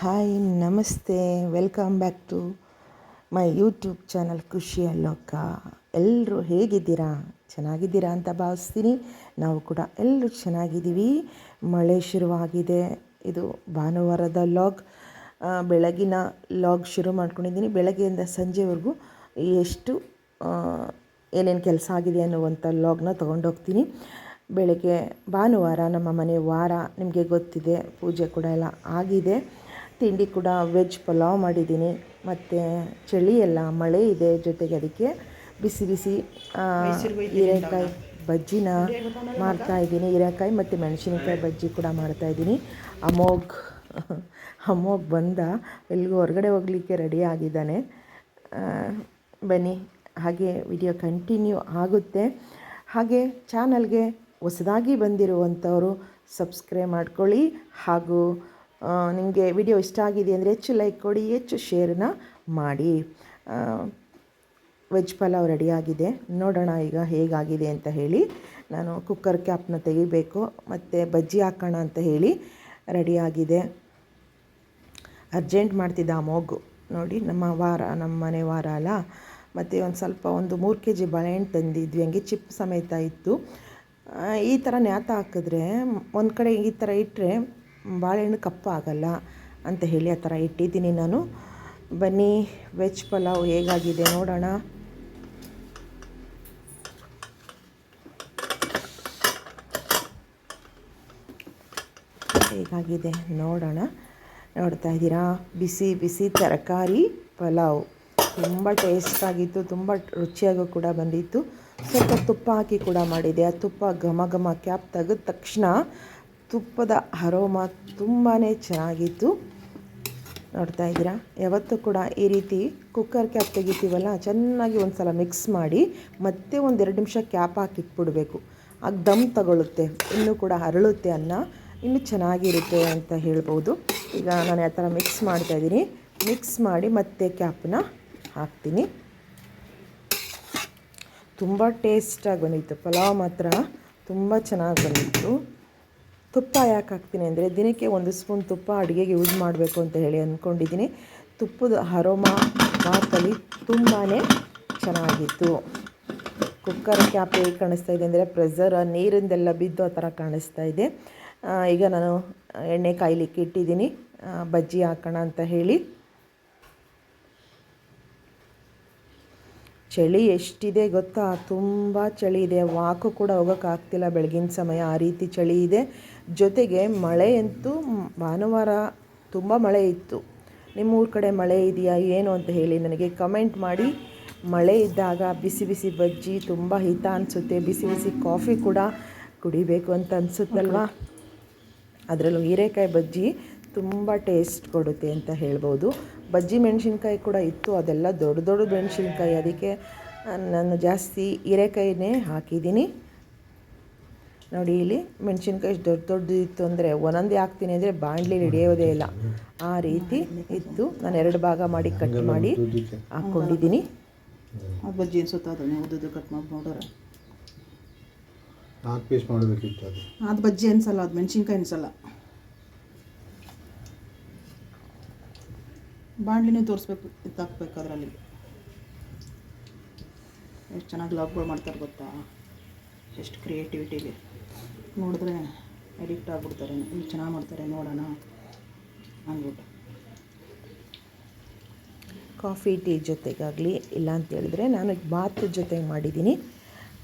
Hi, ನಮಸ್ತೆ. Welcome back to my YouTube channel ಖುಷಿ ಅಲ್ಲೋಕ ಎಲ್ಲರೂ ಹೇಗಿದ್ದೀರಾ? ಚೆನ್ನಾಗಿದ್ದೀರಾ ಅಂತ ಭಾವಿಸ್ತೀನಿ. ನಾವು ಕೂಡ ಎಲ್ಲರೂ ಚೆನ್ನಾಗಿದ್ದೀವಿ. ಮಳೆ ಶುರುವಾಗಿದೆ. ಇದು ಭಾನುವಾರದ ಲಾಗ್ ಬೆಳಗಿನ ಲಾಗ್ ಶುರು ಮಾಡ್ಕೊಂಡಿದ್ದೀನಿ. ಬೆಳಗ್ಗೆಯಿಂದ ಸಂಜೆವರೆಗೂ ಎಷ್ಟು ಏನೇನು ಕೆಲಸ ಆಗಿದೆ ಅನ್ನುವಂಥ ಲಾಗ್ನ ತೊಗೊಂಡೋಗ್ತೀನಿ. ಬೆಳಗ್ಗೆ ಭಾನುವಾರ ನಮ್ಮ ಮನೆ ವಾರ ನಿಮಗೆ ಗೊತ್ತಿದೆ. ಪೂಜೆ ಕೂಡ ಎಲ್ಲ ಆಗಿದೆ. ತಿಂಡಿ ಕೂಡ ವೆಜ್ ಪಲಾವ್ ಮಾಡಿದ್ದೀನಿ. ಮತ್ತು ಚಳಿ ಎಲ್ಲ ಮಳೆ ಇದೆ ಜೊತೆಗೆ ಅದಕ್ಕೆ ಬಿಸಿ ಬಿಸಿ ಹೀರೆಕಾಯಿ ಬಜ್ಜಿನ ಮಾಡ್ತಾಯಿದ್ದೀನಿ ಹೀರೆಕಾಯಿ ಮತ್ತು ಮೆಣಸಿನಕಾಯಿ ಬಜ್ಜಿ ಕೂಡ ಮಾಡ್ತಾಯಿದ್ದೀನಿ ಅಮೋಘ್ ಅಮೋಘ್ ಬಂದ ಎಲ್ಲಿಗೂ ಹೊರಗಡೆ ಹೋಗಲಿಕ್ಕೆ ರೆಡಿ ಆಗಿದ್ದಾನೆ. ಬನ್ನಿ ಹಾಗೆ ವಿಡಿಯೋ ಕಂಟಿನ್ಯೂ ಆಗುತ್ತೆ. ಹಾಗೆ ಚಾನಲ್ಗೆ ಹೊಸದಾಗಿ ಬಂದಿರುವಂಥವರು ಸಬ್ಸ್ಕ್ರೈಬ್ ಮಾಡ್ಕೊಳ್ಳಿ. ಹಾಗೂ ನಿಮಗೆ ವಿಡಿಯೋ ಇಷ್ಟ ಆಗಿದೆ ಅಂದರೆ ಹೆಚ್ಚು ಲೈಕ್ ಕೊಡಿ, ಹೆಚ್ಚು ಶೇರ್ನ ಮಾಡಿ. ವೆಜ್ ಪಲಾವ್ ರೆಡಿಯಾಗಿದೆ ನೋಡೋಣ ಈಗ ಹೇಗಾಗಿದೆ ಅಂತ ಹೇಳಿ. ನಾನು ಕುಕ್ಕರ್ ಕ್ಯಾಪ್ನ ತೆಗಿಬೇಕು, ಮತ್ತು ಬಜ್ಜಿ ಹಾಕೋಣ ಅಂತ ಹೇಳಿ ರೆಡಿಯಾಗಿದೆ ಅರ್ಜೆಂಟ್ ಮಾಡ್ತಿದ್ದ ಆ ಮೋಗು. ನೋಡಿ, ನಮ್ಮ ವಾರ, ನಮ್ಮ ಮನೆ ವಾರ ಅಲ್ಲ. ಮತ್ತು ಒಂದು ಸ್ವಲ್ಪ ಒಂದು ಮೂರು ಕೆ ಜಿ ಬಾಳೆಹಣ್ಣು ತಂದಿದ್ವಿ. ಹಂಗೆ ಚಿಪ್ ಸಮೇತ ಇತ್ತು. ಈ ಥರ ನ್ಯಾತ ಹಾಕಿದ್ರೆ, ಒಂದು ಕಡೆ ಈ ಥರ ಇಟ್ಟರೆ ಬಾಳೆಹಣ್ಣು ಕಪ್ಪಾಗಲ್ಲ ಅಂತ ಹೇಳಿ ಆ ಥರ ಇಟ್ಟಿದ್ದೀನಿ ನಾನು. ಬನ್ನಿ, ವೆಜ್ ಪಲಾವ್ ಹೇಗಾಗಿದೆ ನೋಡೋಣ. ಹೇಗಾಗಿದೆ ನೋಡೋಣ. ನೋಡ್ತಾ ಇದ್ದೀರಾ? ಬಿಸಿ ಬಿಸಿ ತರಕಾರಿ ಪಲಾವ್. ತುಂಬ ಟೇಸ್ಟಾಗಿತ್ತು ತುಂಬ ರುಚಿಯಾಗೂ ಕೂಡ ಬಂದಿತ್ತು. ಸ್ವಲ್ಪ ತುಪ್ಪ ಹಾಕಿ ಕೂಡ ಮಾಡಿದೆ. ಆ ತುಪ್ಪ ಘಮ ಘಮ ಕ್ಯಾಪ್ ತೆಗೆದ ತಕ್ಷಣ ತುಪ್ಪದ ಅರೋಮ ತುಂಬಾ ಚೆನ್ನಾಗಿತ್ತು. ನೋಡ್ತಾ ಇದ್ದೀರಾ? ಯಾವತ್ತೂ ಕೂಡ ಈ ರೀತಿ ಕುಕ್ಕರ್ ಕ್ಯಾಪ್ ತೆಗಿತೀವಲ್ಲ, ಚೆನ್ನಾಗಿ ಒಂದು ಸಲ ಮಿಕ್ಸ್ ಮಾಡಿ ಮತ್ತೆ ಒಂದು ಎರಡು ನಿಮಿಷ ಕ್ಯಾಪ್ ಹಾಕಿ ಇಟ್ಬಿಡ್ಬೇಕು. ಆಗ ದಮ್ ತಗೊಳ್ಳುತ್ತೆ ಇನ್ನೂ ಕೂಡ ಅರಳುತ್ತೆ ಅನ್ನ, ಇನ್ನೂ ಚೆನ್ನಾಗಿರುತ್ತೆ ಅಂತ ಹೇಳ್ಬೋದು. ಈಗ ನಾನು ಯಾವ ಥರ ಮಿಕ್ಸ್ ಮಾಡ್ತಾಯಿದ್ದೀನಿ ಮಿಕ್ಸ್ ಮಾಡಿ ಮತ್ತೆ ಕ್ಯಾಪನ್ನ ಹಾಕ್ತೀನಿ. ತುಂಬ ಟೇಸ್ಟಾಗಿ ಬಂದಿತ್ತು, ಪಲಾವ್ ಮಾತ್ರ ತುಂಬ ಚೆನ್ನಾಗಿ ಬಂದಿತ್ತು. ತುಪ್ಪ ಯಾಕೆ ಹಾಕ್ತೀನಿ ಅಂದರೆ ದಿನಕ್ಕೆ ಒಂದು ಸ್ಪೂನ್ ತುಪ್ಪ ಅಡುಗೆಗೆ ಯೂಸ್ ಮಾಡಬೇಕು ಅಂತ ಹೇಳಿ ಅಂದ್ಕೊಂಡಿದ್ದೀನಿ. ತುಪ್ಪದ ಹರೋಮ ಮಾತಲ್ಲಿ ತುಂಬಾ ಚೆನ್ನಾಗಿತ್ತು. ಕುಕ್ಕರ್ ಕ್ಯಾಪ್ ಹೇಗೆ ಕಾಣಿಸ್ತಾ ಇದೆ ಅಂದರೆ ಪ್ರೆಸರ್, ನೀರಿಂದೆಲ್ಲ ಬಿದ್ದು ಆ ಥರ ಕಾಣಿಸ್ತಾ ಇದೆ. ಈಗ ನಾನು ಎಣ್ಣೆ ಕಾಯ್ಲಿಕ್ಕೆ ಇಟ್ಟಿದ್ದೀನಿ. ಬಜ್ಜಿ ಹಾಕೋಣ ಅಂತ ಹೇಳಿ. ಚಳಿ ಎಷ್ಟಿದೆ ಗೊತ್ತಾ? ತುಂಬ ಚಳಿ ಇದೆ. ವಾಕು ಕೂಡ ಹೋಗೋಕ್ಕಾಗ್ತಿಲ್ಲ ಬೆಳಗಿನ ಸಮಯ. ಆ ರೀತಿ ಚಳಿ ಇದೆ. ಜೊತೆಗೆ ಮಳೆ ಅಂತೂ ಮ್- ಭಾನುವಾರ ತುಂಬ ಮಳೆ ಇತ್ತು. ನಿಮ್ಮ ಊರ ಕಡೆ ಮಳೆ ಇದೆಯಾ, ಏನು ಅಂತ ಹೇಳಿ ನನಗೆ ಕಮೆಂಟ್ ಮಾಡಿ. ಮಳೆ ಇದ್ದಾಗ ಬಿಸಿ ಬಿಸಿ ಬಜ್ಜಿ, ತುಂಬ ಹಿತ ಅನಿಸುತ್ತೆ. ಬಿಸಿ ಬಿಸಿ ಕಾಫಿ ಕೂಡ ಕುಡಿಬೇಕು ಅಂತ ಅನಿಸುತ್ತಲ್ವಾ? ಅದರಲ್ಲೂ ಹೀರೆಕಾಯಿ ಬಜ್ಜಿ ತುಂಬ ಟೇಸ್ಟ್ ಕೊಡುತ್ತೆ ಅಂತ ಹೇಳ್ಬೋದು. ಬಜ್ಜಿ ಮೆಣಸಿನ್ಕಾಯಿ ಕೂಡ ಇತ್ತು, ಅದೆಲ್ಲ ದೊಡ್ಡ ದೊಡ್ಡ ಮೆಣಸಿನ್ಕಾಯಿ. ಅದಕ್ಕೆ ನಾನು ಜಾಸ್ತಿ ಹೀರೆಕಾಯಿನೇ ಹಾಕಿದ್ದೀನಿ. ನೋಡಿ ಇಲ್ಲಿ ಮೆಣಸಿನ್ಕಾಯಿ ದೊಡ್ಡ ದೊಡ್ಡದು ಇತ್ತು ಅಂದರೆ ಒಂದೊಂದೇ ಹಾಕ್ತೀನಿ ಅಂದರೆ ಬಾಣಲಿ ಹಿಡಿಯೋದೇ ಇಲ್ಲ. ಆ ರೀತಿ ಇತ್ತು. ನಾನು ಎರಡು ಭಾಗ ಮಾಡಿ ಕಟ್ ಮಾಡಿ ಹಾಕ್ಕೊಂಡಿದ್ದೀನಿ ಅದು ಬಜ್ಜಿ ಅನ್ಸುತ್ತೆ ಕಟ್ ಮಾಡಿ ನೋಡೋರ ನಾಲ್ಕು ಪೀಸ್ ಮಾಡಬೇಕಿತ್ತು ಅದು. ಅದು ಬಜ್ಜಿ ಅನ್ಸಲ್ಲ ಅದು ಮೆಣಸಿನ್ಕಾಯಿ ಅನ್ಸಲ್ಲ. ಬಾಣಲಿನೂ ತೋರಿಸ್ಬೇಕು ಎತ್ತಾಕ್ಬೇಕು ಅದರಲ್ಲಿ. ಎಷ್ಟು ಚೆನ್ನಾಗಿ ಲಾಕ್ಗಳು ಮಾಡ್ತಾರೆ ಗೊತ್ತಾ? ಎಷ್ಟು ಕ್ರಿಯೇಟಿವಿಟಿಗೆ ನೋಡಿದ್ರೆ ಅಡಿಕ್ಟ್ ಆಗ್ಬಿಡ್ತಾರೆ. ಇಲ್ಲಿ ಚೆನ್ನಾಗಿ ಮಾಡ್ತಾರೆ ನೋಡೋಣ ಅಂದ್ಬಿಟ್ಟು. ಕಾಫಿ ಟೀ ಜೊತೆಗಾಗಲಿ ಇಲ್ಲ ಅಂತೇಳಿದ್ರೆ ನಾನು ಬಾತ್ ಜೊತೆಗೆ ಮಾಡಿದ್ದೀನಿ.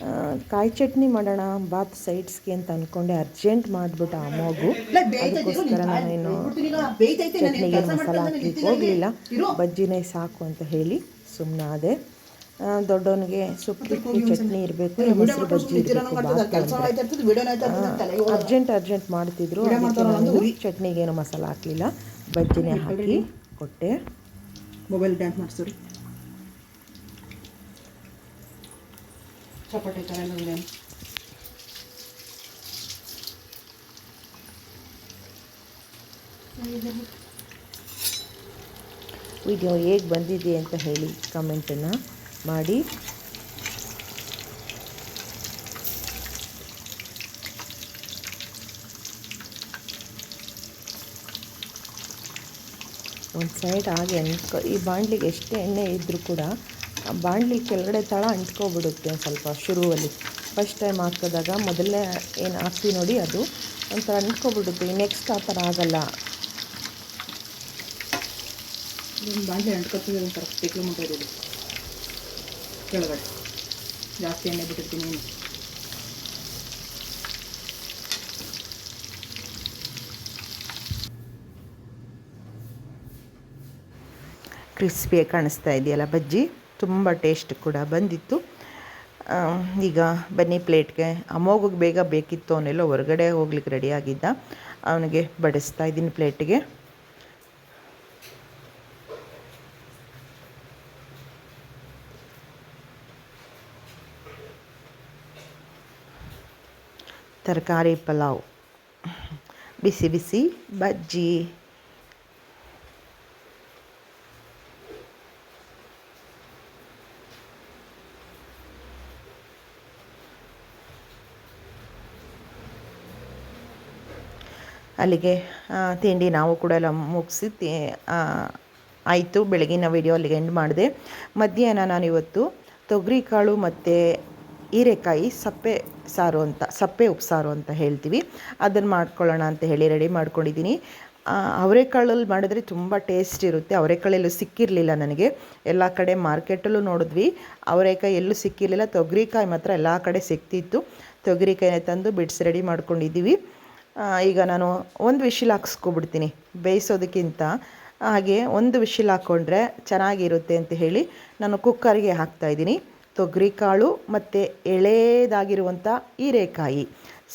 ಆ, ಕಾಯಿ ಚಟ್ನಿ ಮಾಡೋಣ ಬಾತ್ ಸೈಡ್ಸ್ಗೆ ಅಂತ ಅಂದ್ಕೊಂಡೆ ಅರ್ಜೆಂಟ್ ಮಾಡಿಬಿಟ್ಟು ಆ ಮಗು. ಅದಕ್ಕೋಸ್ಕರ ನಾನೇನು ಚಟ್ನಿಗೆ ಮಸಾಲ ಹಾಕಲಿಕ್ಕೆ ಹೋಗಲಿಲ್ಲ. ಬಜ್ಜಿನೇ ಸಾಕು ಅಂತ ಹೇಳಿ ಸುಮ್ಮನಾದೆ ದೊಡ್ಡವನಿಗೆ ಸುಪ್ಪು ಚಟ್ನಿ ಇರಬೇಕು ಮೊಸರು ಬಜ್ಜಿ ಇರಬೇಕು ಅರ್ಜೆಂಟ್ ಅರ್ಜೆಂಟ್ ಮಾಡ್ತಿದ್ರು ಚಟ್ನಿಗೇನು ಮಸಾಲ ಹಾಕಲಿಲ್ಲ. ಬಜ್ಜಿನೇ ಹಾಕಿ ಕೊಟ್ಟೆ. Mobile dance ಮಾಡಿಸ್ರಿ. ಚಪಾತಿ ಥರ ವಿಡಿಯೋ ಹೇಗೆ ಬಂದಿದೆ ಅಂತ ಹೇಳಿ ಕಮೆಂಟನ್ನು ಮಾಡಿ. ಒಂದು ಸೈಡ್ ಹಾಗೆ ಅಂಟ್ಕೊ, ಈ ಬಾಣಲಿಗೆ ಎಷ್ಟೇ ಎಣ್ಣೆ ಇದ್ದರೂ ಕೂಡ ಬಾಣಲಿ ಕೆಳಗಡೆ ತಳ ಅಂಟ್ಕೊಬಿಡುತ್ತೆ ಒಂದು ಸ್ವಲ್ಪ ಶುರುವಲ್ಲಿ. ಫಸ್ಟ್ ಟೈಮ್ ಹಾಕಿದಾಗ ಮೊದಲನೇ ಏನು ಹಾಕ್ತೀವಿ ನೋಡಿ ಅದು. ಒಂಥರ ಅಂಟ್ಕೊಬಿಡುತ್ತೆ. ನೆಕ್ಸ್ಟ್ ಆ ಥರ ಆಗಲ್ಲ. ಬಾಣಲಿ ಅಂಟ್ಕೊತೀವಿ ತಿಕ್ಲು ಮುಟ್ಟೋದು ಕೆಳಗಡೆ. ಜಾಸ್ತಿ ಎಣ್ಣೆ ಬಿಟ್ಟಿರ್ತೀನಿ. ಕ್ರಿಸ್ಪಿಯಾಗಿ ಕಾಣಿಸ್ತಾ ಇದೆಯಲ್ಲ ಬಜ್ಜಿ? ತುಂಬ ಟೇಸ್ಟ್ ಕೂಡ ಬಂದಿತ್ತು. ಈಗ ಬನ್ನಿ ಪ್ಲೇಟ್ಗೆ. ಅಮೋಗಿಗೆ ಬೇಗ ಬೇಕಿತ್ತು ಅವನೆಲ್ಲ ಹೊರಗಡೆ ಹೋಗ್ಲಿಕ್ಕೆ ರೆಡಿ ಆಗಿದ್ದ. ಅವನಿಗೆ ಬಡಿಸ್ತಾ ಇದ್ದೀನಿ ಪ್ಲೇಟಿಗೆ. ತರಕಾರಿ ಪಲಾವ್ ಬಿಸಿ ಬಿಸಿ ಬಜ್ಜಿ ಅಲ್ಲಿಗೆ ತಿಂಡಿ ನಾವು ಕೂಡ ಎಲ್ಲ ಮುಗಿಸಿ ಆಯಿತು. ಬೆಳಗಿನ ವಿಡಿಯೋ ಅಲ್ಲಿಗೆ ಎಂಡ್ ಮಾಡಿದೆ. ಮಧ್ಯಾಹ್ನ ನಾನಿವತ್ತು ತೊಗರಿಕಾಳು ಮತ್ತು ಹೀರೆಕಾಯಿ ಸಪ್ಪೆ ಸಾರು ಅಂತ, ಸಪ್ಪೆ ಉಪ್ಸಾರು ಅಂತ ಹೇಳ್ತೀವಿ. ಅದನ್ನು ಮಾಡ್ಕೊಳ್ಳೋಣ ಅಂತ ಹೇಳಿ ರೆಡಿ ಮಾಡ್ಕೊಂಡಿದ್ದೀನಿ. ಅವರೆಕಾಳಲ್ಲಿ ಮಾಡಿದ್ರೆ ತುಂಬ ಟೇಸ್ಟ್ ಇರುತ್ತೆ. ಅವರೆಕಾಳೆಲ್ಲೂ ಸಿಕ್ಕಿರಲಿಲ್ಲ ನನಗೆ. ಎಲ್ಲ ಕಡೆ ಮಾರ್ಕೆಟಲ್ಲೂ ನೋಡಿದ್ವಿ. ಅವರೆಕಾಯಿ ಎಲ್ಲೂ ಸಿಕ್ಕಿರಲಿಲ್ಲ. ತೊಗರಿಕಾಯಿ ಮಾತ್ರ ಎಲ್ಲ ಕಡೆ ಸಿಕ್ತಿತ್ತು. ತೊಗರಿಕಾಯಿನ ತಂದು ಬಿಡ್ಸ್ ರೆಡಿ ಮಾಡ್ಕೊಂಡಿದ್ದೀವಿ. ಈಗ ನಾನು ಒಂದು ವಿಶಿಲ್ ಹಾಕ್ಸ್ಕೊಬಿಡ್ತೀನಿ ಬೇಯಿಸೋದಕ್ಕಿಂತ. ಹಾಗೆ ಒಂದು ವಿಶಿಲ್ ಹಾಕ್ಕೊಂಡ್ರೆ ಚೆನ್ನಾಗಿರುತ್ತೆ ಅಂತ ಹೇಳಿ ನಾನು ಕುಕ್ಕರ್ಗೆ ಹಾಕ್ತಾಯಿದ್ದೀನಿ ತೊಗರಿಕಾಳು ಮತ್ತು ಎಳೆದಾಗಿರುವಂಥ ಹೀರೆಕಾಯಿ.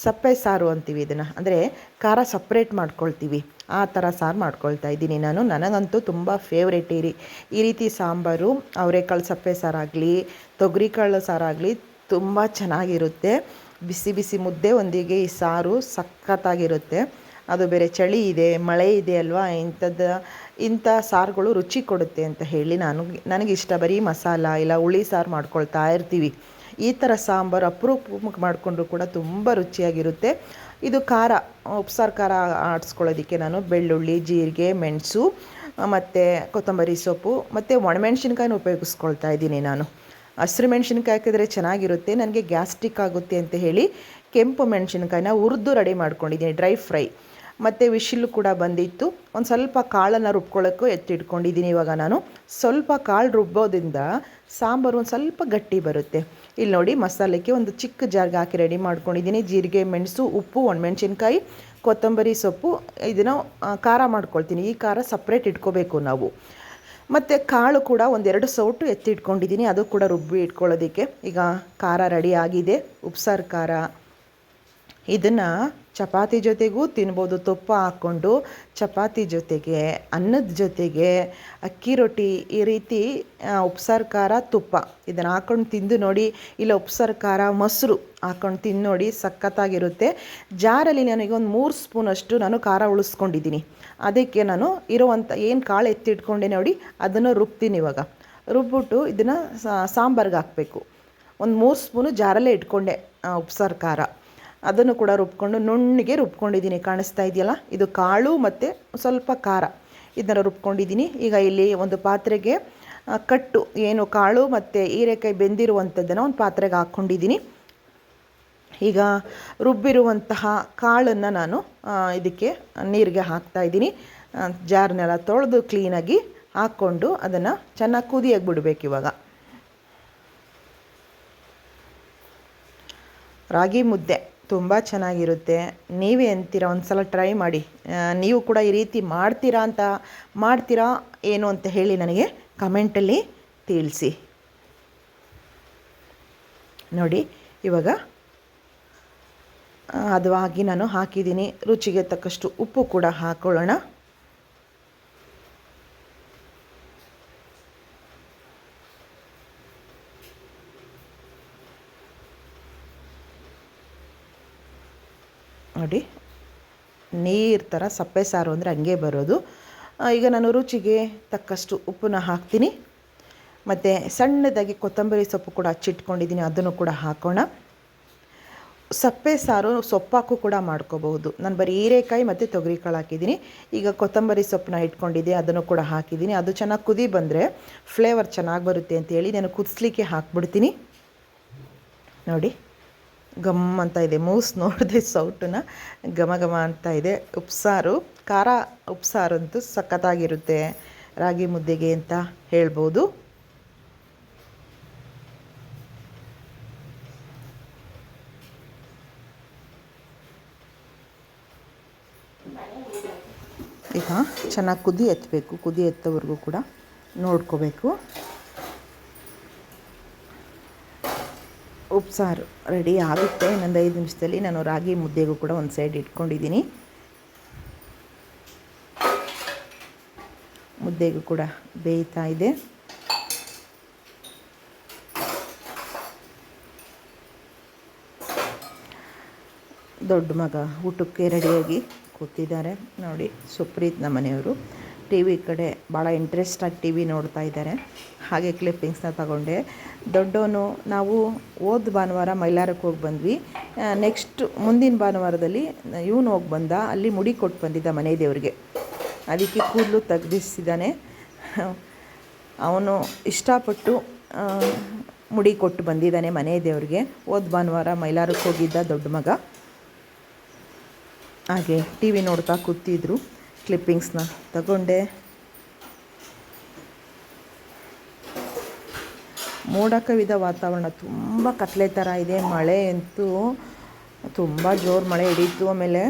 ಸಪ್ಪೆ ಸಾರು ಅಂತೀವಿ ಇದನ್ನು. ಅಂದರೆ ಖಾರ ಸಪ್ರೇಟ್ ಮಾಡ್ಕೊಳ್ತೀವಿ. ಆ ಥರ ಸಾರು ಮಾಡ್ಕೊಳ್ತಾ ಇದ್ದೀನಿ ನಾನು. ನನಗಂತೂ ತುಂಬ ಫೇವ್ರೇಟ್ ಇರಿ ಈ ರೀತಿ ಸಾಂಬಾರು, ಅವರೆಕಾಳು ಸಪ್ಪೆ ಸಾರಾಗಲಿ ತೊಗರಿಕಾಳು ಸಾರಾಗಲಿ ತುಂಬ ಚೆನ್ನಾಗಿರುತ್ತೆ. ಬಿಸಿ ಬಿಸಿ ಮುದ್ದೆ ಒಂದಿಗೆ ಈ ಸಾರು ಸಖತ್ತಾಗಿರುತ್ತೆ. ಅದು ಬೇರೆ ಚಳಿ ಇದೆ, ಮಳೆ ಇದೆ ಅಲ್ವಾ? ಇಂಥದ್ದು, ಇಂಥ ಸಾರುಗಳು ರುಚಿ ಕೊಡುತ್ತೆ ಅಂತ ಹೇಳಿ ನಾನು ನನಗಿಷ್ಟ ಬರೀ ಮಸಾಲ ಇಲ್ಲ, ಹುಳಿ ಸಾರು ಮಾಡ್ಕೊಳ್ತಾ ಇರ್ತೀವಿ. ಈ ಥರ ಸಾಂಬಾರು ಅಪರೂಪಕ್ಕೆ ಮಾಡಿಕೊಂಡ್ರು ಕೂಡ ತುಂಬ ರುಚಿಯಾಗಿರುತ್ತೆ. ಇದು ಖಾರ, ಉಪ್ಸಾರು ಖಾರ ಆಡಿಸ್ಕೊಳ್ಳೋದಕ್ಕೆ ನಾನು ಬೆಳ್ಳುಳ್ಳಿ, ಜೀರಿಗೆ, ಮೆಣಸು, ಮತ್ತು ಕೊತ್ತಂಬರಿ ಸೊಪ್ಪು, ಮತ್ತು ಒಣಮೆಣ್ಸಿನ್ಕಾಯಿನ ಉಪಯೋಗಿಸ್ಕೊಳ್ತಾ ಇದ್ದೀನಿ ನಾನು. ಹಸಿರು ಮೆಣಸಿನ್ಕಾಯಿ ಹಾಕಿದ್ರೆ ಚೆನ್ನಾಗಿರುತ್ತೆ, ನನಗೆ ಗ್ಯಾಸ್ಟ್ರಿಕ್ ಆಗುತ್ತೆ ಅಂತ ಹೇಳಿ ಕೆಂಪು ಮೆಣಸಿನ್ಕಾಯಿನ ಹುರಿದು ರೆಡಿ ಮಾಡ್ಕೊಂಡಿದ್ದೀನಿ ಡ್ರೈ ಫ್ರೈ ಮತ್ತು ವಿಶಿಲು ಕೂಡ ಬಂದಿತ್ತು. ಒಂದು ಸ್ವಲ್ಪ ಕಾಳನ್ನು ರುಬ್ಕೊಳ್ಳೋಕ್ಕೂ ಎತ್ತಿಟ್ಕೊಂಡಿದ್ದೀನಿ ಇವಾಗ ನಾನು. ಸ್ವಲ್ಪ ಕಾಳು ರುಬ್ಬೋದ್ರಿಂದ ಸಾಂಬಾರು ಒಂದು ಸ್ವಲ್ಪ ಗಟ್ಟಿ ಬರುತ್ತೆ. ಇಲ್ಲಿ ನೋಡಿ ಮಸಾಲೆಗೆ ಒಂದು ಚಿಕ್ಕ ಜಾರ್ಗೆ ಹಾಕಿ ರೆಡಿ ಮಾಡ್ಕೊಂಡಿದ್ದೀನಿ. ಜೀರಿಗೆ, ಮೆಣಸು, ಉಪ್ಪು, ಒಣಮೆಣ್ಸಿನ್ಕಾಯಿ, ಕೊತ್ತಂಬರಿ ಸೊಪ್ಪು, ಇದನ್ನು ಖಾರ ಮಾಡ್ಕೊಳ್ತೀನಿ. ಈ ಖಾರ ಸಪ್ರೇಟ್ ಇಟ್ಕೋಬೇಕು ನಾವು. ಮತ್ತು ಕಾಳು ಕೂಡ ಒಂದೆರಡು ಸೌಟು ಎತ್ತಿಟ್ಕೊಂಡಿದ್ದೀನಿ. ಅದು ಕೂಡ ರುಬ್ಬಿ ಇಟ್ಕೊಳ್ಳೋದಕ್ಕೆ. ಈಗ ಖಾರ ರೆಡಿ ಆಗಿದೆ. ಉಪ್ಸಾರು ಖಾರ. ಇದನ್ನು ಚಪಾತಿ ಜೊತೆಗೂ ತಿನ್ಬೋದು. ತುಪ್ಪ ಹಾಕ್ಕೊಂಡು ಚಪಾತಿ ಜೊತೆಗೆ, ಅನ್ನದ ಜೊತೆಗೆ, ಅಕ್ಕಿ ರೊಟ್ಟಿ ಈ ರೀತಿ ಉಪ್ಸಾರು, ಖಾರ, ತುಪ್ಪ ಇದನ್ನು ಹಾಕ್ಕೊಂಡು ತಿಂದು ನೋಡಿ. ಇಲ್ಲ ಉಪ್ಸಾರು, ಖಾರ, ಮೊಸರು ಹಾಕ್ಕೊಂಡು ತಿಂದು ನೋಡಿ ಸಖತ್ತಾಗಿರುತ್ತೆ. ಜಾರಲ್ಲಿ ನನಗೆ ಒಂದು ಮೂರು ಸ್ಪೂನಷ್ಟು ನಾನು ಖಾರ ಉಳಿಸ್ಕೊಂಡಿದ್ದೀನಿ. ಅದಕ್ಕೆ ನಾನು ಇರುವಂಥ ಏನು ಕಾಳು ಎತ್ತಿಟ್ಕೊಂಡೆ ನೋಡಿ, ಅದನ್ನು ರುಬ್ತೀನಿ ಇವಾಗ. ರುಬ್ಬಿಟ್ಟು ಇದನ್ನು ಸಾಂಬಾರ್ಗೆ ಹಾಕಬೇಕು. ಒಂದು ಮೂರು ಸ್ಪೂನು ಜಾರಲ್ಲೇ ಇಟ್ಕೊಂಡೆ ಉಪ್ಸಾರು, ಖಾರ. ಅದನ್ನು ಕೂಡ ರುಬ್ಕೊಂಡು ನುಣ್ಣಿಗೆ ರುಬ್ಕೊಂಡಿದ್ದೀನಿ. ಕಾಣಿಸ್ತಾ ಇದೆಯಲ್ಲ? ಇದು ಕಾಳು ಮತ್ತು ಸ್ವಲ್ಪ ಖಾರ. ಇದನ್ನು ರುಬ್ಕೊಂಡಿದ್ದೀನಿ. ಈಗ ಇಲ್ಲಿ ಒಂದು ಪಾತ್ರೆಗೆ ಕಟ್ಟು, ಏನು ಕಾಳು ಮತ್ತು ಹೀರೆಕಾಯಿ ಬೆಂದಿರುವಂಥದ್ದನ್ನು ಒಂದು ಪಾತ್ರೆಗೆ ಹಾಕ್ಕೊಂಡಿದ್ದೀನಿ. ಈಗ ರುಬ್ಬಿರುವಂತಹ ಕಾಳನ್ನು ನಾನು ಇದಕ್ಕೆ ನೀರಿಗೆ ಹಾಕ್ತಾ ಇದ್ದೀನಿ. ಜಾರ್ನೆಲ್ಲ ತೊಳೆದು ಕ್ಲೀನಾಗಿ ಹಾಕ್ಕೊಂಡು ಅದನ್ನು ಚೆನ್ನಾಗಿ ಕುದಿಯಾಗಿ ಬಿಡಬೇಕು ಇವಾಗ. ರಾಗಿ ಮುದ್ದೆ. ತುಂಬ ಚೆನ್ನಾಗಿರುತ್ತೆ. ನೀವೇ ಅಂತೀರಾ? ಒಂದು ಸಲ ಟ್ರೈ ಮಾಡಿ ನೀವು ಕೂಡ ಈ ರೀತಿ ಮಾಡ್ತೀರಾ ಅಂತ ಮಾಡ್ತೀರಾ ಏನು ಅಂತ ಹೇಳಿ ನನಗೆ ಕಮೆಂಟಲ್ಲಿ ತಿಳಿಸಿ. ನೋಡಿ, ಇವಾಗ ಅದು ಹಾಕಿ ನಾನು ಹಾಕಿದ್ದೀನಿ. ರುಚಿಗೆ ತಕ್ಕಷ್ಟು ಉಪ್ಪು ಕೂಡ ಹಾಕೊಳ್ಳೋಣ. ನೋಡಿ. ನೀರು ಥರ ಸಪ್ಪೆ ಸಾರು ಅಂದರೆ ಹಂಗೆ ಬರೋದು. ಈಗ ನಾನು ರುಚಿಗೆ ತಕ್ಕಷ್ಟು ಉಪ್ಪನ್ನ ಹಾಕ್ತೀನಿ. ಮತ್ತು ಸಣ್ಣದಾಗಿ ಕೊತ್ತಂಬರಿ ಸೊಪ್ಪು ಕೂಡ ಹಚ್ಚಿಟ್ಕೊಂಡಿದ್ದೀನಿ ಅದನ್ನು ಕೂಡ ಹಾಕೋಣ. ಸಪ್ಪೆ ಸಾರು ಸೊಪ್ಪಾಕು ಕೂಡ ಮಾಡ್ಕೋಬಹುದು. ನಾನು ಬರೀ ಹೀರೆಕಾಯಿ ಮತ್ತು ತೊಗರಿಕಾಳು ಹಾಕಿದ್ದೀನಿ ಈಗ ಕೊತ್ತಂಬರಿ ಸೊಪ್ಪನ್ನ ಇಟ್ಕೊಂಡಿದ್ದೆ, ಅದನ್ನು ಕೂಡ ಹಾಕಿದ್ದೀನಿ ಅದು ಚೆನ್ನಾಗಿ ಕುದಿ ಬಂದರೆ ಫ್ಲೇವರ್ ಚೆನ್ನಾಗಿ ಬರುತ್ತೆ ಅಂತೇಳಿ ನಾನು ಕುದಿಸ್ಲಿಕ್ಕೆ ಹಾಕ್ಬಿಡ್ತೀನಿ. ನೋಡಿ. ಗಮ್ ಅಂತ ಇದೆ, ಮೂಸ್ ನೋಡಿದೆ ಸೌಟನ್ನ ಘಮ ಘಮ ಅಂತ ಇದೆ. ಉಪ್ಸಾರು, ಖಾರ ಉಪ್ಸಾರಂತೂ ಸಖತ್ತಾಗಿರುತ್ತೆ. ರಾಗಿ ಮುದ್ದೆಗೆ ಅಂತ ಹೇಳ್ಬೋದು. ಈಗ ಚೆನ್ನಾಗಿ ಕುದಿ ಎತ್ತಬೇಕು ಕುದಿ ಎತ್ತೋವರೆಗೂ ಕೂಡ ನೋಡ್ಕೋಬೇಕು. ಉಪ್ಸಾರು ರೆಡಿ ಆಗುತ್ತೆ. ಇನ್ನೊಂದು ಐದು ನಿಮಿಷದಲ್ಲಿ ನಾನು ರಾಗಿ ಮುದ್ದೆಗೂ ಕೂಡ ಒಂದು ಸೈಡ್ ಇಟ್ಕೊಂಡಿದ್ದೀನಿ. ಮುದ್ದೆಗೂ ಕೂಡ ಬೇಯ್ತಾ ಇದೆ. ದೊಡ್ಡ ಮಗ ಊಟಕ್ಕೆ ರೆಡಿಯಾಗಿ ಕೂತಿದ್ದಾರೆ. ನೋಡಿ, ಸುಪ್ರೀತ್ ನಮ್ಮ ಮನೆಯವರು ಟಿ ವಿ ಕಡೆ ಭಾಳ ಇಂಟ್ರೆಸ್ಟಾಗಿ ಟಿ ವಿ ನೋಡ್ತಾ ಇದ್ದಾರೆ. ಹಾಗೆ ಕ್ಲಿಪ್ಪಿಂಗ್ಸ್ನ ತಗೊಂಡೆ. ದೊಡ್ಡವನು, ನಾವು ಹೋದ ಭಾನುವಾರ ಮೈಲಾರಕ್ಕೆ ಹೋಗಿ ಬಂದ್ವಿ. ನೆಕ್ಸ್ಟ್ ಮುಂದಿನ ಭಾನುವಾರದಲ್ಲಿ ಇವನು ಹೋಗಿ ಬಂದ. ಅಲ್ಲಿ ಮುಡಿ ಕೊಟ್ಟು ಬಂದಿದ್ದ ಮನೆ ದೇವ್ರಿಗೆ. ಅದಕ್ಕೆ ಕೂದಲು ತೆಗ್ದಿಸಿದ್ದಾನೆ. ಅವನು ಇಷ್ಟಪಟ್ಟು ಮುಡಿ ಕೊಟ್ಟು ಬಂದಿದ್ದಾನೆ ಮನೆ ದೇವ್ರಿಗೆ. ಹೋದ ಭಾನುವಾರ ಮೈಲಾರಕ್ಕೆ ಹೋಗಿದ್ದ ದೊಡ್ಡ ಮಗ. ಹಾಗೆ ಟಿ ವಿ ನೋಡ್ತಾ ಕೂತಿದ್ರು. ಕ್ಲಿಪ್ಪಿಂಗ್ಸ್ನ ತಗೊಂಡೆ. ಮೋಡ ಕವಿದ ವಾತಾವರಣ. ತುಂಬ ಕತ್ಲೆ ಥರ ಇದೆ. ಮಳೆ ಅಂತೂ ತುಂಬ ಜೋರು ಮಳೆ ಹಿಡೀತು ಆಮೇಲೆ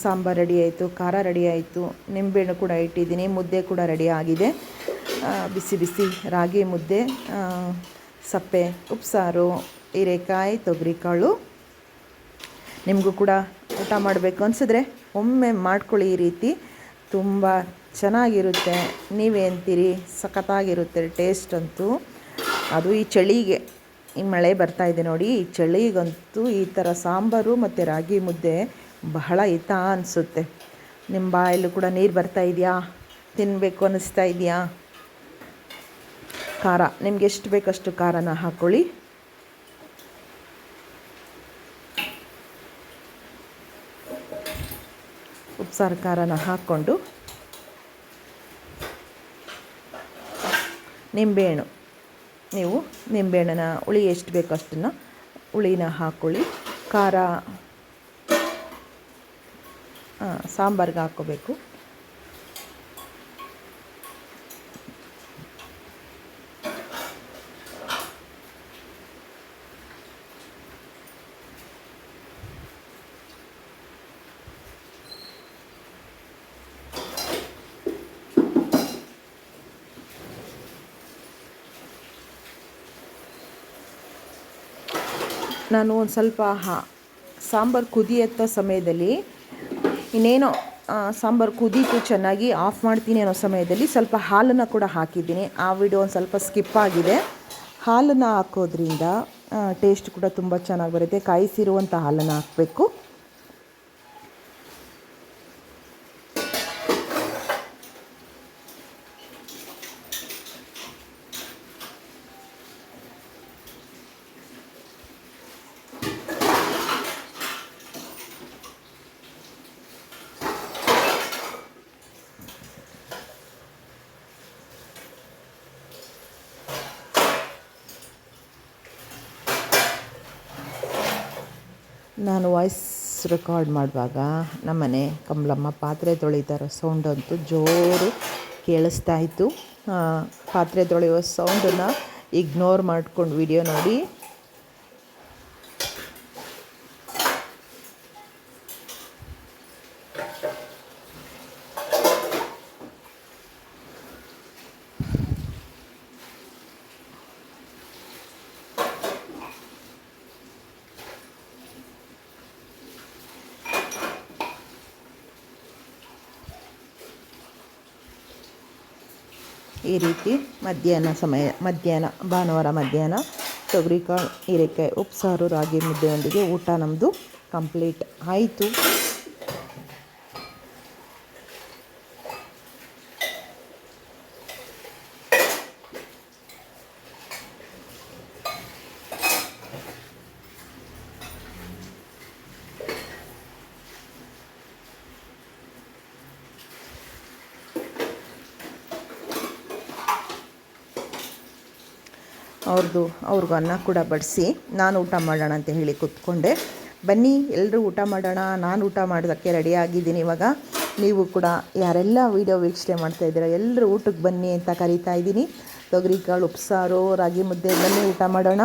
ಸಾಂಬಾರು ರೆಡಿ ಆಯಿತು, ಖಾರ ರೆಡಿ ಆಯಿತು. ನಿಂಬೆಹಣ್ಣು ಕೂಡ ಇಟ್ಟಿದ್ದೀನಿ. ಮುದ್ದೆ ಕೂಡ ರೆಡಿ ಆಗಿದೆ. ಬಿಸಿ ಬಿಸಿ ರಾಗಿ ಮುದ್ದೆ ಸಪ್ಪೆ, ಉಪ್ಸಾರು, ಹೀರೆಕಾಯಿ, ತೊಗರಿಕಾಳು ನಿಮಗೂ ಕೂಡ ಊಟ ಮಾಡಬೇಕು ಅನಿಸಿದ್ರೆ ಒಮ್ಮೆ ಮಾಡ್ಕೊಳ್ಳಿ ಈ ರೀತಿ. ತುಂಬ ಚೆನ್ನಾಗಿರುತ್ತೆ. ನೀವೇಂತೀರಿ ಸಖತ್ತಾಗಿರುತ್ತೆ ಟೇಸ್ಟ್ ಅಂತೂ. ಅದು ಈ ಚಳಿಗೆ, ಈ ಮಳೆ ಬರ್ತಾ ಇದೆ ನೋಡಿ, ಈ ಚಳಿಗಂತೂ ಈ ಥರ ಸಾಂಬಾರು ಮತ್ತು ರಾಗಿ ಮುದ್ದೆ ಬಹಳ ಹಿತ ಅನಿಸುತ್ತೆ. ನಿಮ್ಮ ಬಾಯಲ್ಲೂ ಕೂಡ ನೀರು ಬರ್ತಾ ಇದೆಯಾ? ತಿನ್ನಬೇಕು ಅನ್ನಿಸ್ತಾ ಇದೆಯಾ? ಖಾರ, ನಿಮ್ಗೆ ಎಷ್ಟು ಬೇಕಷ್ಟು ಖಾರನ ಹಾಕ್ಕೊಳ್ಳಿ ಉಪ್ಸಾರು ಖಾರನ ಹಾಕ್ಕೊಂಡು ನಿಂಬೆಹಣ್ಣು. ನೀವು ನಿಂಬೆಹಣ್ಣನ ಹುಳಿ ಎಷ್ಟು ಬೇಕೋ ಅಷ್ಟನ್ನು ಹುಳಿನ ಹಾಕ್ಕೊಳ್ಳಿ ಖಾರ ಸಾಂಬಾರ್ಗೆ ಹಾಕ್ಕೋಬೇಕು. ನಾನು ಒಂದು ಸ್ವಲ್ಪ ಹಾ, ಸಾಂಬಾರು ಕುದಿಯತ್ತ ಸಮಯದಲ್ಲಿ, ಇನ್ನೇನೋ ಸಾಂಬಾರು ಕುದೀತು ಚೆನ್ನಾಗಿ ಆಫ್ ಮಾಡ್ತೀನಿ ಅನ್ನೋ ಸಮಯದಲ್ಲಿ ಸ್ವಲ್ಪ ಹಾಲನ್ನು ಕೂಡ ಹಾಕಿದ್ದೀನಿ. ಆ ವಿಡಿಯೋ ಒಂದು ಸ್ವಲ್ಪ ಸ್ಕಿಪ್ ಆಗಿದೆ. ಹಾಲನ್ನು ಹಾಕೋದ್ರಿಂದ ಟೇಸ್ಟ್ ಕೂಡ ತುಂಬ ಚೆನ್ನಾಗಿ ಬರುತ್ತೆ. ಕಾಯಿಸಿರುವಂಥ ಹಾಲನ್ನು ಹಾಕಬೇಕು. ನಾನು ವಾಯ್ಸ್ ರೆಕಾರ್ಡ್ ಮಾಡುವಾಗ ನಮ್ಮನೆ ಕಮಲಮ್ಮ ಪಾತ್ರೆ ತೊಳಿತಾರೋ. ಸೌಂಡ್ ಅಂತೂ ಜೋರು ಕೇಳಿಸ್ತಾ ಇತ್ತು. ಪಾತ್ರೆ ತೊಳೆಯುವ ಸೌಂಡನ್ನು ಇಗ್ನೋರ್ ಮಾಡ್ಕೊಂಡು ವಿಡಿಯೋ ನೋಡಿ. ಈ ರೀತಿ ಮಧ್ಯಾಹ್ನ ಸಮಯ, ಮಧ್ಯಾಹ್ನ, ಭಾನುವಾರ ಮಧ್ಯಾಹ್ನ ತೊಗರಿಕಾಳು, ಹೀರೆಕಾಯಿ, ಉಪ್ಸಾರು, ರಾಗಿ ಮುದ್ದೆಯೊಂದಿಗೆ ಊಟ ನಮ್ಮದು ಕಂಪ್ಲೀಟ್ ಆಯಿತು. ಅವ್ರದ್ದು ಅವ್ರಿಗೂ ಅನ್ನ ಕೂಡ ಬಡಿಸಿ ನಾನು ಊಟ ಮಾಡೋಣ ಅಂತ ಹೇಳಿ ಕೂತ್ಕೊಂಡೆ. ಬನ್ನಿ ಎಲ್ಲರೂ ಊಟ ಮಾಡೋಣ. ನಾನು ಊಟ ಮಾಡೋದಕ್ಕೆ ರೆಡಿ ಆಗಿದ್ದೀನಿ ಇವಾಗ. ನೀವು ಕೂಡ ಯಾರೆಲ್ಲ ವೀಡಿಯೋ ವೀಕ್ಷಣೆ ಮಾಡ್ತಾ ಇದ್ದೀರಾ ಎಲ್ಲರೂ ಊಟಕ್ಕೆ ಬನ್ನಿ ಅಂತ ಕರೀತಾ ಇದ್ದೀನಿ. ತೊಗರಿಕಾಳು, ಉಪ್ಸಾರು, ರಾಗಿ ಮುದ್ದೆ, ಬನ್ನಿ ಊಟ ಮಾಡೋಣ.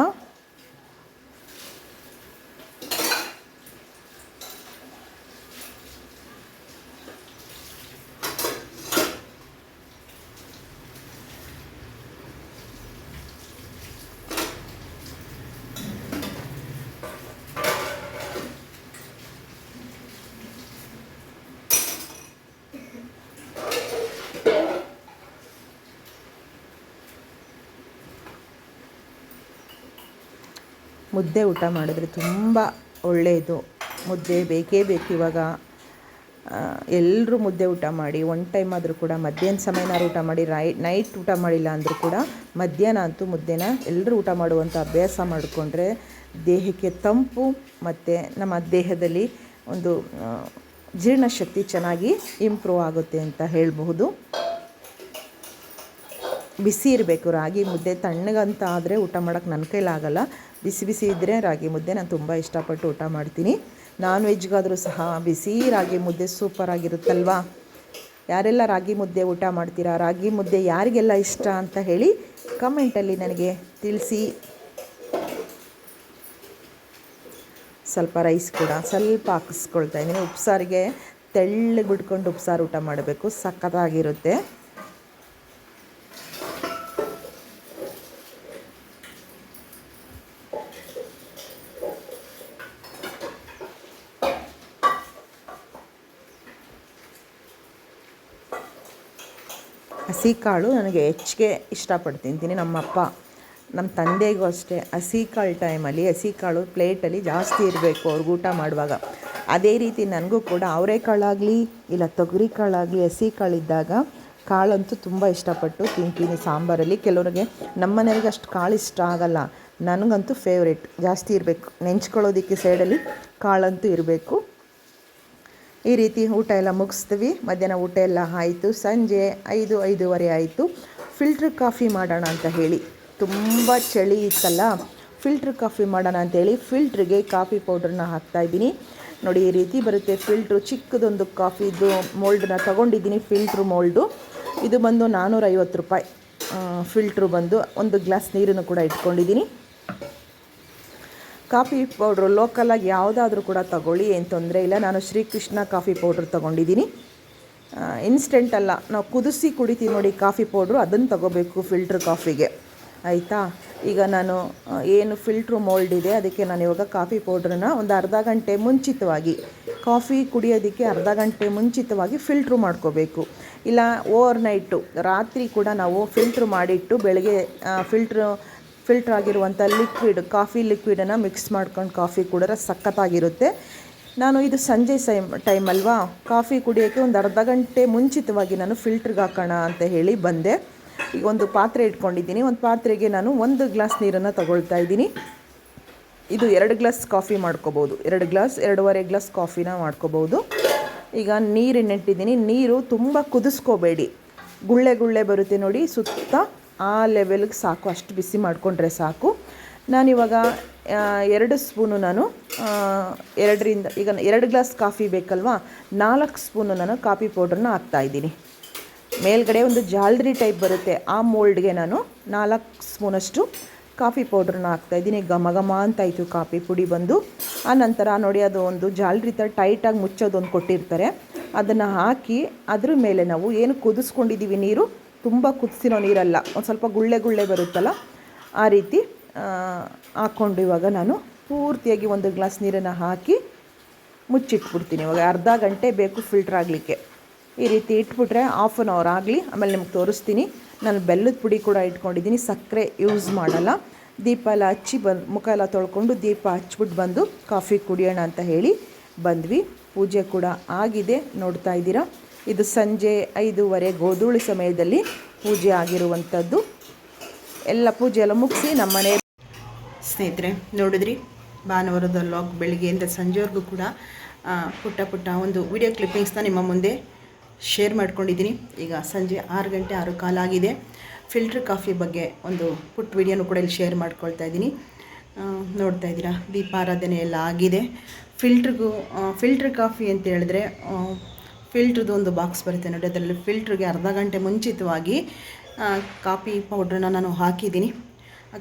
ಮುದ್ದೆ ಊಟ ಮಾಡಿದ್ರೆ ತುಂಬ ಒಳ್ಳೆಯದು. ಮುದ್ದೆ ಬೇಕೇ ಬೇಕು ಇವಾಗ. ಎಲ್ಲರೂ ಮುದ್ದೆ ಊಟ ಮಾಡಿ ಒನ್ ಟೈಮ್ ಆದರೂ ಕೂಡ, ಮಧ್ಯಾಹ್ನ ಸಮಯನಾರು ಊಟ ಮಾಡಿ ರೈ ನೈಟ್ ಊಟ ಮಾಡಿಲ್ಲ ಅಂದರೂ ಕೂಡ, ಮಧ್ಯಾಹ್ನ ಅಂತೂ ಮುದ್ದೆನ ಎಲ್ಲರೂ ಊಟ ಮಾಡುವಂಥ ಅಭ್ಯಾಸ ಮಾಡಿಕೊಂಡ್ರೆ ದೇಹಕ್ಕೆ ತಂಪು ಮತ್ತು ನಮ್ಮ ದೇಹದಲ್ಲಿ ಒಂದು ಜೀರ್ಣಶಕ್ತಿ ಚೆನ್ನಾಗಿ ಇಂಪ್ರೂವ್ ಆಗುತ್ತೆ ಅಂತ ಹೇಳಬಹುದು. ಬಿಸಿ ಇರಬೇಕು. ರಾಗಿ ಮುದ್ದೆ ತಣ್ಣಗಂತ ಆದರೆ ಊಟ ಮಾಡೋಕ್ಕೆ ನನ್ನ ಕೈಲಾಗಲ್ಲ ಬಿಸಿ ಬಿಸಿ ಇದ್ದರೆ ರಾಗಿ ಮುದ್ದೆ ನಾನು ತುಂಬ ಇಷ್ಟಪಟ್ಟು ಊಟ ಮಾಡ್ತೀನಿ. ನಾನ್ ವೆಜ್ಗಾದರೂ ಸಹ ಬಿಸಿ ರಾಗಿ ಮುದ್ದೆ ಸೂಪರಾಗಿರುತ್ತಲ್ವಾ ಯಾರೆಲ್ಲ ರಾಗಿ ಮುದ್ದೆ ಊಟ ಮಾಡ್ತೀರಾ? ರಾಗಿ ಮುದ್ದೆ ಯಾರಿಗೆಲ್ಲ ಇಷ್ಟ ಅಂತ ಹೇಳಿ ಕಮೆಂಟಲ್ಲಿ ನನಗೆ ತಿಳಿಸಿ. ಸ್ವಲ್ಪ ರೈಸ್ ಕೂಡ ಸ್ವಲ್ಪ ಹಾಕಿಸ್ಕೊಳ್ತಾ ಇದ್ದೀನಿ. ಉಪ್ಸಾರಿಗೆ ತೆಳ್ಳಗೆ ಬಿಟ್ಕೊಂಡು ಉಪ್ಸಾರು ಊಟ ಮಾಡಬೇಕು. ಸಖತ್ತಾಗಿರುತ್ತೆ. ಹಸಿ ಕಾಳು ನನಗೆ ಹೆಚ್ಚಿಗೆ ಇಷ್ಟಪಟ್ಟು ತಿಂತೀನಿ ನಮ್ಮಪ್ಪ ನಮ್ಮ ತಂದೆಗೂ ಅಷ್ಟೇ. ಹಸಿ ಕಾಳು ಟೈಮಲ್ಲಿ ಹಸಿ ಕಾಳು ಪ್ಲೇಟಲ್ಲಿ ಜಾಸ್ತಿ ಇರಬೇಕು ಅವ್ರಿಗೆ ಊಟ ಮಾಡುವಾಗ. ಅದೇ ರೀತಿ ನನಗೂ ಕೂಡ ಅವರೆಕಾಳಾಗಲಿ ಇಲ್ಲ ತೊಗರಿ ಕಾಳಾಗಲಿ, ಹಸಿ ಕಾಳಿದ್ದಾಗ ಕಾಳಂತೂ ತುಂಬ ಇಷ್ಟಪಟ್ಟು ತಿಂತೀನಿ ಸಾಂಬಾರಲ್ಲಿ. ಕೆಲವರಿಗೆ ನಮ್ಮ ಮನೆಯವ್ರಿಗೆ ಅಷ್ಟು ಕಾಳು ಇಷ್ಟ ಆಗಲ್ಲ. ನನಗಂತೂ ಫೇವ್ರೇಟ್ ಜಾಸ್ತಿ ಇರಬೇಕು. ನೆಂಚ್ಕೊಳ್ಳೋದಕ್ಕೆ ಸೈಡಲ್ಲಿ ಕಾಳಂತೂ ಇರಬೇಕು. ಈ ರೀತಿ ಊಟ ಎಲ್ಲ ಮುಗಿಸ್ತೀವಿ. ಮಧ್ಯಾಹ್ನ ಊಟ ಎಲ್ಲ ಆಯಿತು. ಸಂಜೆ ಐದು, ಐದೂವರೆ ಆಯಿತು. ಫಿಲ್ಟ್ರ್ ಕಾಫಿ ಮಾಡೋಣ ಅಂತ ಹೇಳಿ. ತುಂಬ ಚಳಿ ಇತ್ತಲ್ಲ. ಫಿಲ್ಟ್ರ್ ಕಾಫಿ ಮಾಡೋಣ ಅಂತೇಳಿ ಫಿಲ್ಟ್ರಿಗೆ ಕಾಫಿ ಪೌಡ್ರನ್ನ ಹಾಕ್ತಾಯಿದ್ದೀನಿ ನೋಡಿ, ಈ ರೀತಿ ಬರುತ್ತೆ ಫಿಲ್ಟ್ರು ಚಿಕ್ಕದೊಂದು ಕಾಫಿದು ಮೋಲ್ಡನ್ನ ತೊಗೊಂಡಿದ್ದೀನಿ ಫಿಲ್ಟ್ರು ಮೋಲ್ಡು ಇದು ಬಂದು ನಾನ್ನೂರೈವತ್ತು ರೂಪಾಯಿ. ಫಿಲ್ಟ್ರು ಬಂದು ಒಂದು ಗ್ಲಾಸ್ ನೀರನ್ನು ಕೂಡ ಇಟ್ಕೊಂಡಿದ್ದೀನಿ. ಕಾಫಿ ಪೌಡ್ರು ಲೋಕಲಾಗಿ ಯಾವುದಾದ್ರೂ ಕೂಡ ತಗೊಳ್ಳಿ ಏನು ತೊಂದರೆ ಇಲ್ಲ. ನಾನು ಶ್ರೀಕೃಷ್ಣ ಕಾಫಿ ಪೌಡ್ರ್ ತೊಗೊಂಡಿದ್ದೀನಿ. ಇನ್ಸ್ಟೆಂಟ್ ಅಲ್ಲ. ನಾವು ಕುದಿಸಿ ಕುಡಿತೀವಿ ನೋಡಿ ಕಾಫಿ ಪೌಡ್ರು ಅದನ್ನು ತಗೋಬೇಕು ಫಿಲ್ಟ್ರ್ ಕಾಫಿಗೆ. ಆಯಿತಾ? ಈಗ ನಾನು ಏನು ಫಿಲ್ಟ್ರು ಮೋಲ್ಡ್ ಇದೆ, ಅದಕ್ಕೆ ನಾನು ಇವಾಗ ಕಾಫಿ ಪೌಡ್ರನ್ನ ಒಂದು ಅರ್ಧ ಗಂಟೆ ಮುಂಚಿತವಾಗಿ, ಕಾಫಿ ಕುಡಿಯೋದಕ್ಕೆ ಅರ್ಧ ಗಂಟೆ ಮುಂಚಿತವಾಗಿ ಫಿಲ್ಟ್ರ್ ಮಾಡ್ಕೋಬೇಕು. ಇಲ್ಲ ಓವರ್ ನೈಟು ರಾತ್ರಿ ಕೂಡ ನಾವು ಫಿಲ್ಟ್ರ್ ಮಾಡಿಟ್ಟು ಬೆಳಗ್ಗೆ ಫಿಲ್ಟ್ರು ಫಿಲ್ಟ್ರ್ ಆಗಿರುವಂಥ ಲಿಕ್ವಿಡ್ ಕಾಫಿ ಲಿಕ್ವಿಡನ್ನು ಮಿಕ್ಸ್ ಮಾಡ್ಕೊಂಡು ಕಾಫಿ ಕುಡಿದ್ರೆ ಸಖತ್ತಾಗಿರುತ್ತೆ. ನಾನು ಇದು ಸಂಜೆ ಸೈಮ್ ಟೈಮ್ ಅಲ್ವಾ? ಕಾಫಿ ಕುಡಿಯೋಕ್ಕೆ ಒಂದು ಅರ್ಧ ಗಂಟೆ ಮುಂಚಿತವಾಗಿ ನಾನು ಫಿಲ್ಟ್ರಿಗೆ ಹಾಕೋಣ ಅಂತ ಹೇಳಿ ಬಂದೆ. ಈಗ ಒಂದು ಪಾತ್ರೆ ಇಟ್ಕೊಂಡಿದ್ದೀನಿ. ಒಂದು ಪಾತ್ರೆಗೆ ನಾನು ಒಂದು ಗ್ಲಾಸ್ ನೀರನ್ನು ತಗೊಳ್ತಾ ಇದ್ದೀನಿ. ಇದು ಎರಡು ಗ್ಲಾಸ್ ಕಾಫಿ ಮಾಡ್ಕೋಬೋದು. ಎರಡು ಗ್ಲಾಸ್ ಎರಡೂವರೆ ಗ್ಲಾಸ್ ಕಾಫಿನ ಮಾಡ್ಕೋಬೋದು. ಈಗ ನೀರನ್ನಿಟ್ಟಿದ್ದೀನಿ. ನೀರು ತುಂಬ ಕುದಿಸ್ಕೋಬೇಡಿ. ಗುಳ್ಳೆ ಗುಳ್ಳೆ ಬರುತ್ತೆ ನೋಡಿ, ಸುತ್ತ ಆ ಲೆವೆಲ್ಗೆ ಸಾಕು, ಅಷ್ಟು ಬಿಸಿ ಮಾಡಿಕೊಂಡ್ರೆ ಸಾಕು. ನಾನಿವಾಗ ಎರಡು ಸ್ಪೂನು ನಾನು ಎರಡರಿಂದ, ಈಗ ಎರಡು ಗ್ಲಾಸ್ ಕಾಫಿ ಬೇಕಲ್ವಾ? ನಾಲ್ಕು ಸ್ಪೂನು ನಾನು ಕಾಫಿ ಪೌಡ್ರನ್ನ ಹಾಕ್ತಾಯಿದ್ದೀನಿ ಮೇಲ್ಗಡೆ ಒಂದು ಜಾಲ್ರಿ ಟೈಪ್ ಬರುತ್ತೆ. ಆ ಮೋಲ್ಡ್ಗೆ ನಾನು ನಾಲ್ಕು ಸ್ಪೂನಷ್ಟು ಕಾಫಿ ಪೌಡ್ರನ್ನ ಹಾಕ್ತಾಯಿದ್ದೀನಿ ಘಮ ಘಮ ಅಂತ ಆಯಿತು ಕಾಫಿ ಪುಡಿ ಬಂದು. ಆ ನಂತರ ನೋಡಿ, ಅದು ಒಂದು ಜಾಲ್ರಿ ಥರ ಟೈಟಾಗಿ ಮುಚ್ಚೋದೊಂದು ಕೊಟ್ಟಿರ್ತಾರೆ. ಅದನ್ನು ಹಾಕಿ, ಅದ್ರ ಮೇಲೆ ನಾವು ಏನು ಕುದಿಸ್ಕೊಂಡಿದ್ದೀವಿ ನೀರು ತುಂಬ ಕುದಿಸಿರೋ ನೀರಲ್ಲ, ಒಂದು ಸ್ವಲ್ಪ ಗುಳ್ಳೆ ಗುಳ್ಳೆ ಬರುತ್ತಲ್ಲ, ಆ ರೀತಿ ಹಾಕ್ಕೊಂಡು ಇವಾಗ ನಾನು ಪೂರ್ತಿಯಾಗಿ ಒಂದು ಗ್ಲಾಸ್ ನೀರನ್ನು ಹಾಕಿ ಮುಚ್ಚಿಟ್ಬಿಡ್ತೀನಿ. ಇವಾಗ ಅರ್ಧ ಗಂಟೆ ಬೇಕು ಫಿಲ್ಟ್ರ್ ಆಗಲಿಕ್ಕೆ. ಈ ರೀತಿ ಇಟ್ಬಿಟ್ರೆ ಹಾಫ್ ಆನ್ ಅವರ್ ಆಗಲಿ, ಆಮೇಲೆ ನಿಮ್ಗೆ ತೋರಿಸ್ತೀನಿ. ನಾನು ಬೆಲ್ಲದ ಪುಡಿ ಕೂಡ ಇಟ್ಕೊಂಡಿದ್ದೀನಿ, ಸಕ್ಕರೆ ಯೂಸ್ ಮಾಡಲ್ಲ. ದೀಪ ಎಲ್ಲ ಹಚ್ಚಿ ಬಂದು, ಮುಖ ಎಲ್ಲ ತೊಳ್ಕೊಂಡು ದೀಪ ಹಚ್ಬಿಟ್ಟು ಬಂದು ಕಾಫಿ ಕುಡಿಯೋಣ ಅಂತ ಹೇಳಿ ಬಂದ್ವಿ. ಪೂಜೆ ಕೂಡ ಆಗಿದೆ, ನೋಡ್ತಾ ಇದ್ದೀರಾ? ಇದು ಸಂಜೆ ಐದೂವರೆ ಗೋಧೂಳಿ ಸಮಯದಲ್ಲಿ ಪೂಜೆ ಆಗಿರುವಂಥದ್ದು. ಎಲ್ಲ ಪೂಜೆ ಎಲ್ಲ ಮುಗಿಸಿ ನಮ್ಮನೆ ಸ್ನೇಹಿತರೆ, ನೋಡಿದ್ರಿ? ಭಾನುವಾರದ ಲಾಗ್ ಬೆಳಿಗ್ಗೆಯಿಂದ ಸಂಜೆವರೆಗೂ ಕೂಡ ಪುಟ್ಟ ಪುಟ್ಟ ಒಂದು ವಿಡಿಯೋ ಕ್ಲಿಪ್ಪಿಂಗ್ಸ್ನ ನಿಮ್ಮ ಮುಂದೆ ಶೇರ್ ಮಾಡ್ಕೊಂಡಿದ್ದೀನಿ. ಈಗ ಸಂಜೆ ಆರು ಗಂಟೆ ಆರು ಕಾಲ ಆಗಿದೆ. ಫಿಲ್ಟ್ರ್ ಕಾಫಿ ಬಗ್ಗೆ ಒಂದು ಪುಟ್ಟ ವಿಡಿಯೋನು ಕೂಡ ಇಲ್ಲಿ ಶೇರ್ ಮಾಡ್ಕೊಳ್ತಾ ಇದ್ದೀನಿ. ನೋಡ್ತಾ ಇದ್ದೀರಾ? ದೀಪಾರಾಧನೆ ಎಲ್ಲ ಆಗಿದೆ. ಫಿಲ್ಟ್ರಿಗೂ ಫಿಲ್ಟ್ರ್ ಕಾಫಿ ಅಂತ ಹೇಳಿದ್ರೆ ಫಿಲ್ಟ್ರದ್ದು ಒಂದು ಬಾಕ್ಸ್ ಬರುತ್ತೆ ನೋಡಿ, ಅದರಲ್ಲಿ ಫಿಲ್ಟ್ರಿಗೆ ಅರ್ಧ ಗಂಟೆ ಮುಂಚಿತವಾಗಿ ಕಾಫಿ ಪೌಡ್ರನ್ನ ನಾನು ಹಾಕಿದ್ದೀನಿ.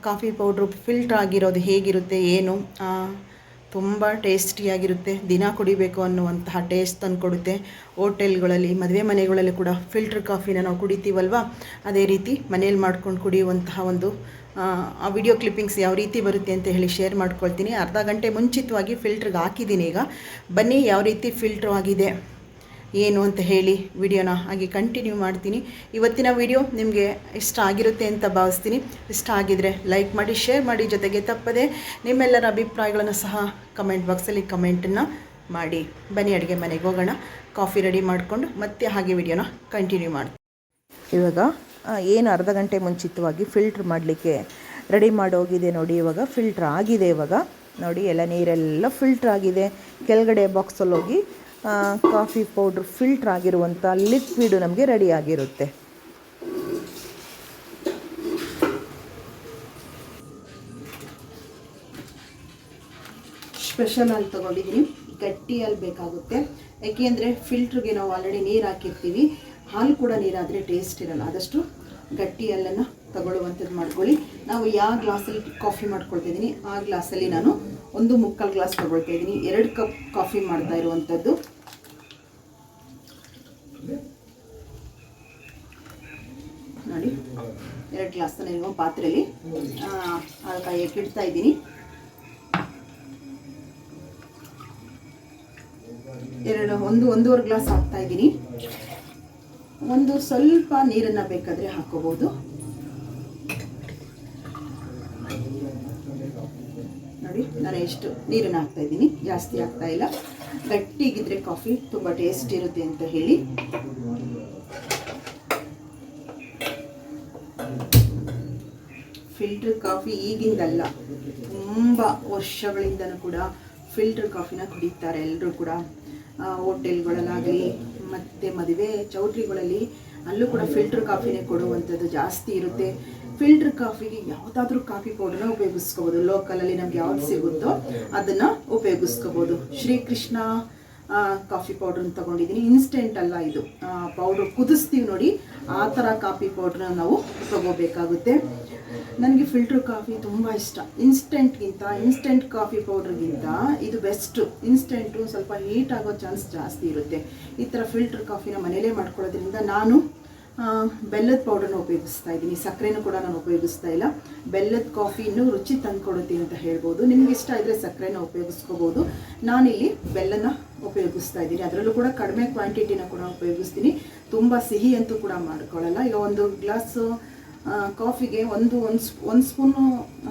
ಕಾಫಿ ಪೌಡ್ರು ಫಿಲ್ಟ್ರ್ ಆಗಿರೋದು ಹೇಗಿರುತ್ತೆ, ಏನು? ತುಂಬ ಟೇಸ್ಟಿಯಾಗಿರುತ್ತೆ ದಿನ ಕುಡಿಬೇಕು ಅನ್ನುವಂತಹ ಟೇಸ್ಟ್ ತಂದುಕೊಡುತ್ತೆ ಹೋಟೆಲ್ಗಳಲ್ಲಿ, ಮದುವೆ ಮನೆಗಳಲ್ಲಿ ಕೂಡ ಫಿಲ್ಟ್ರ್ ಕಾಫಿನ ನಾವು ಕುಡಿತೀವಲ್ವ? ಅದೇ ರೀತಿ ಮನೇಲಿ ಮಾಡ್ಕೊಂಡು ಕುಡಿಯುವಂತಹ ಒಂದು ಆ ವಿಡಿಯೋ ಕ್ಲಿಪ್ಪಿಂಗ್ಸ್ ಯಾವ ರೀತಿ ಬರುತ್ತೆ ಅಂತ ಹೇಳಿ ಶೇರ್ ಮಾಡ್ಕೊಳ್ತೀನಿ. ಅರ್ಧ ಗಂಟೆ ಮುಂಚಿತವಾಗಿ ಫಿಲ್ಟ್ರಿಗೆ ಹಾಕಿದ್ದೀನಿ ಈಗ. ಬನ್ನಿ ಯಾವ ರೀತಿ ಫಿಲ್ಟ್ರ್ ಆಗಿದೆ. ಏನು ಅಂತ ಹೇಳಿ ವಿಡಿಯೋನ ಹಾಗೆ ಕಂಟಿನ್ಯೂ ಮಾಡ್ತೀನಿ. ಇವತ್ತಿನ ವಿಡಿಯೋ ನಿಮಗೆ ಇಷ್ಟ ಆಗಿರುತ್ತೆ ಅಂತ ಭಾವಿಸ್ತೀನಿ. ಇಷ್ಟ ಆಗಿದರೆ ಲೈಕ್ ಮಾಡಿ ಶೇರ್ ಮಾಡಿ, ಜೊತೆಗೆ ತಪ್ಪದೆ ನಿಮ್ಮೆಲ್ಲರ ಅಭಿಪ್ರಾಯಗಳನ್ನು ಸಹ ಕಮೆಂಟ್ ಬಾಕ್ಸಲ್ಲಿ ಕಮೆಂಟನ್ನು ಮಾಡಿ. ಬನ್ನಿ ಅಡುಗೆ ಮನೆಗೆ ಹೋಗೋಣ. ಕಾಫಿ ರೆಡಿ ಮಾಡಿಕೊಂಡು ಮತ್ತೆ ಹಾಗೆ ವಿಡಿಯೋನ ಕಂಟಿನ್ಯೂ ಮಾಡ್ತೀನಿ. ಇವಾಗ ಏನು ಅರ್ಧ ಗಂಟೆ ಮುಂಚಿತವಾಗಿ ಫಿಲ್ಟ್ರ್ ಮಾಡಲಿಕ್ಕೆ ರೆಡಿ ಮಾಡೋಗಿದೆ ನೋಡಿ. ಇವಾಗ ಫಿಲ್ಟ್ರ್ ಆಗಿದೆ ಇವಾಗ. ನೋಡಿ, ಎಲ್ಲ ನೀರೆಲ್ಲ ಫಿಲ್ಟ್ರ್ ಆಗಿದೆ. ಕೆಳಗಡೆ ಬಾಕ್ಸಲ್ಲಿ ಹೋಗಿ ಕಾಫಿ ಪೌಡ್ರ್ ಫಿಲ್ಟ್ರ್ ಆಗಿರುವಂಥ ಲಿಕ್ವಿಡು ನಮಗೆ ರೆಡಿ ಆಗಿರುತ್ತೆ. ಸ್ಪೆಷಲ್ ಅಲ್ಲಿ ತೊಗೊಂಡಿದ್ದೀನಿ. ಗಟ್ಟಿ ಹಾಲು ಬೇಕಾಗುತ್ತೆ. ಯಾಕೆಂದರೆ ಫಿಲ್ಟ್ರಿಗೆ ನಾವು ಆಲ್ರೆಡಿ ನೀರು ಹಾಕಿರ್ತೀವಿ. ಹಾಲು ಕೂಡ ನೀರಾದರೆ ಟೇಸ್ಟ್ ಇರಲ್ಲ. ಆದಷ್ಟು ಗಟ್ಟಿ ತಗೊಳ್ಳುವಂಥದ್ದು ಮಾಡ್ಕೊಳ್ಳಿ. ನಾವು ಯಾವ ಗ್ಲಾಸಲ್ಲಿ ಕಾಫಿ ಮಾಡ್ಕೊಳ್ತಿದ್ದೀನಿ ಆ ಗ್ಲಾಸಲ್ಲಿ ನಾನು ಒಂದು ಮುಕ್ಕಾಲು ಗ್ಲಾಸ್ ತೊಗೊಳ್ತಾ ಇದ್ದೀನಿ. ಎರಡು ಕಪ್ ಕಾಫಿ ಮಾಡ್ತಾ ಇರುವಂಥದ್ದು ನೋಡಿ ಎರಡು ಗ್ಲಾಸ್ ನಾನು ಪಾತ್ರೆಯಲ್ಲಿ ಕಾಯಕ್ಕೆ ಇಡ್ತಾ ಇದ್ದೀನಿ. ಎರಡು, ಒಂದು, ಒಂದೂವರೆ ಗ್ಲಾಸ್ ಹಾಕ್ತಾ ಇದ್ದೀನಿ. ಒಂದು ಸ್ವಲ್ಪ ನೀರನ್ನು ಬೇಕಾದರೆ ಹಾಕೋಬಹುದು ನೋಡಿ, ನಾನು ಎಷ್ಟು ನೀರನ್ನು ಹಾಕ್ತಾ ಇದ್ದೀನಿ. ಜಾಸ್ತಿ ಆಗ್ತಾ ಇಲ್ಲ. ಗಟ್ಟಿಗಿದ್ರೆ ಕಾಫಿ, ತುಂಬ ಟೇಸ್ಟ್ ಇರುತ್ತೆ ಅಂತ ಹೇಳಿ. ಫಿಲ್ಟರ್ ಕಾಫಿ ಈಗಿಂದಲ್ಲ. ತುಂಬ ವರ್ಷಗಳಿಂದನೂ ಕೂಡ ಫಿಲ್ಟರ್ ಕಾಫಿನ ಕುಡಿತಾರೆ ಎಲ್ಲರೂ ಕೂಡ. ಹೋಟೆಲ್ಗಳಲ್ಲಾಗಲಿ, ಮತ್ತು ಮದುವೆ ಚೌಟ್ರಿಗಳಲ್ಲಿ ಅಲ್ಲೂ ಕೂಡ ಫಿಲ್ಟರ್ ಕಾಫಿನೇ ಕೊಡುವಂಥದ್ದು ಜಾಸ್ತಿ ಇರುತ್ತೆ. ಫಿಲ್ಟರ್ ಕಾಫಿಗೆ ಯಾವುದಾದ್ರೂ ಕಾಫಿ ಪೌಡರ್ನ ಉಪಯೋಗಿಸ್ಕೋಬೋದು. ಲೋಕಲಲ್ಲಿ ನಮ್ಗೆ ಯಾವ್ದು ಸಿಗುತ್ತೋ ಅದನ್ನು ಉಪಯೋಗಿಸ್ಕೋಬೋದು. ಶ್ರೀಕೃಷ್ಣ ಕಾಫಿ ಪೌಡ್ರನ್ನ ತಗೊಂಡಿದ್ದೀನಿ. ಇನ್ಸ್ಟೆಂಟ್ ಅಲ್ಲ ಇದು. ಪೌಡ್ರ್ ಕುದಿಸ್ತೀವಿ ನೋಡಿ. ಆ ಥರ ಕಾಫಿ ಪೌಡ್ರನ್ನ ನಾವು ತಗೋಬೇಕಾಗುತ್ತೆ. ನನಗೆ ಫಿಲ್ಟರ್ ಕಾಫಿ ತುಂಬ ಇಷ್ಟ. ಇನ್ಸ್ಟೆಂಟ್ಗಿಂತ ಇನ್ಸ್ಟೆಂಟ್ ಕಾಫಿ ಪೌಡ್ರ್ಗಿಂತ ಇದು ಬೆಸ್ಟು ಇನ್ಸ್ಟೆಂಟು ಸ್ವಲ್ಪ ಹೀಟ್ ಆಗೋ ಚಾನ್ಸ್ ಜಾಸ್ತಿ ಇರುತ್ತೆ. ಈ ಥರ ಫಿಲ್ಟರ್ ಕಾಫಿನ ಮನೇಲೇ ಮಾಡ್ಕೊಳ್ಳೋದ್ರಿಂದ ನಾನು ಬೆಲ್ಲದ ಪೌಡರ್ನ ಉಪಯೋಗಿಸ್ತಾ ಇದ್ದೀನಿ. ಸಕ್ಕರೆನೂ ಕೂಡ ನಾನು ಉಪಯೋಗಿಸ್ತಾ ಇಲ್ಲ. ಬೆಲ್ಲದ ಕಾಫಿ ಇನ್ನೂ ರುಚಿ ತಂದುಕೊಡುತ್ತೀನಿ ಅಂತ ಹೇಳ್ಬೋದು. ನಿಮ್ಗೆ ಇಷ್ಟ ಇದ್ದರೆ ಸಕ್ಕರೆನ ಉಪಯೋಗಿಸ್ಕೋಬೋದು. ನಾನಿಲ್ಲಿ ಬೆಲ್ಲನ ಉಪಯೋಗಿಸ್ತಾ ಇದ್ದೀನಿ. ಅದರಲ್ಲೂ ಕೂಡ ಕಡಿಮೆ ಕ್ವಾಂಟಿಟಿನ ಕೂಡ ಉಪಯೋಗಿಸ್ತೀನಿ. ತುಂಬ ಸಿಹಿ ಅಂತೂ ಕೂಡ ಮಾಡ್ಕೊಳ್ಳಲ್ಲ. ಈಗ ಒಂದು ಗ್ಲಾಸು ಕಾಫಿಗೆ ಒಂದು ಒಂದು ಸ್ಪೂ, ಒಂದು ಸ್ಪೂನು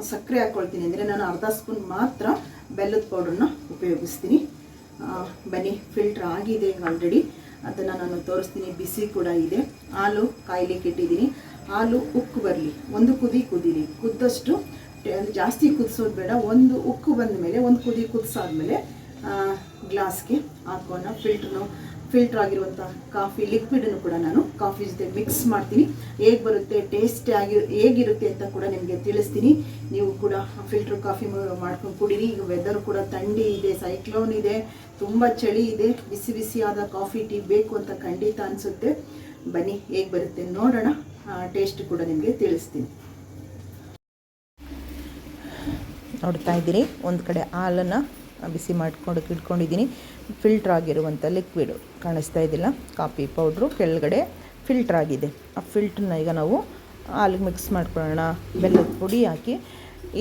ಸಕ್ಕರೆ ಹಾಕ್ಕೊಳ್ತೀನಿ ಅಂದರೆ ನಾನು ಅರ್ಧ ಸ್ಪೂನ್ ಮಾತ್ರ ಬೆಲ್ಲದ ಪೌಡ್ರನ್ನ ಉಪಯೋಗಿಸ್ತೀನಿ. ಬನ್ನಿ ಫಿಲ್ಟ್ರ್ ಆಗಿದೆ ಆಲ್ರೆಡಿ ಅದನ್ನು ನಾನು ತೋರಿಸ್ತೀನಿ. ಬಿಸಿ ಕೂಡ ಇದೆ. ಹಾಲು ಕಾಯ್ಲಿಕ್ಕೆ ಇಟ್ಟಿದ್ದೀನಿ ಹಾಲು ಉಕ್ಕು ಬರಲಿ. ಒಂದು ಕುದಿ ಕುದೀಲಿ. ಕುದ್ದಷ್ಟು ಜಾಸ್ತಿ ಕುದಿಸೋದು ಬೇಡ. ಒಂದು ಉಕ್ಕು ಬಂದ ಮೇಲೆ ಒಂದು ಕುದಿ ಕುದಿಸಾದ್ಮೇಲೆ ಗ್ಲಾಸ್ಗೆ ಹಾಕೋಣ. ಫಿಲ್ಟ್ರನ್ನು ಫಿಲ್ಟ್ರ್ ಆಗಿರುವಂಥ ಕಾಫಿ ಲಿಕ್ವಿಡನ್ನು ಕೂಡ ನಾನು ಕಾಫಿ ಜೊತೆ ಮಿಕ್ಸ್ ಮಾಡ್ತೀನಿ. ಹೇಗೆ ಬರುತ್ತೆ ಟೇಸ್ಟ್ ಆಗಿ, ಹೇಗಿರುತ್ತೆ ಅಂತ ಕೂಡ ನಿಮಗೆ ತಿಳಿಸ್ತೀನಿ. ನೀವು ಕೂಡ ಫಿಲ್ಟರ್ ಕಾಫಿ ಮಾಡ್ಕೊಂಡು ಕುಡೀರಿ. ಈಗ ವೆದರ್ ಕೂಡ ಥಂಡಿ ಇದೆ ಸೈಕ್ಲೋನ್ ಇದೆ, ತುಂಬ ಚಳಿ ಇದೆ. ಬಿಸಿ ಬಿಸಿಯಾದ ಕಾಫಿ ಟೀ ಬೇಕು ಅಂತ ಖಂಡಿತ ಅನಿಸುತ್ತೆ. ಬನ್ನಿ, ಹೇಗೆ ಬರುತ್ತೆ ನೋಡೋಣ. ಟೇಸ್ಟ್ ಕೂಡ ನಿಮಗೆ ತಿಳಿಸ್ತೀನಿ. ನೋಡ್ತಾ ಇದ್ದೀರಿ, ಒಂದು ಕಡೆ ಹಾಲನ್ನು ಬಿಸಿ ಮಾಡ್ಕೊಂಡು ಇಟ್ಕೊಂಡಿದ್ದೀನಿ. ಫಿಲ್ಟ್ರ್ ಆಗಿರುವಂಥ ಲಿಕ್ವಿಡು ಕಾಣಿಸ್ತಾ ಇದ್ದಿಲ್ಲ ಕಾಫಿ ಪೌಡ್ರು ಕೆಳಗಡೆ ಫಿಲ್ಟ್ರ್ ಆಗಿದೆ. ಆ ಫಿಲ್ಟ್ರನ್ನ ಈಗ ನಾವು ಹಾಲಿಗೆ ಮಿಕ್ಸ್ ಮಾಡ್ಕೊಳ್ಳೋಣ. ಬೆಲ್ಲದ ಪುಡಿ ಹಾಕಿ.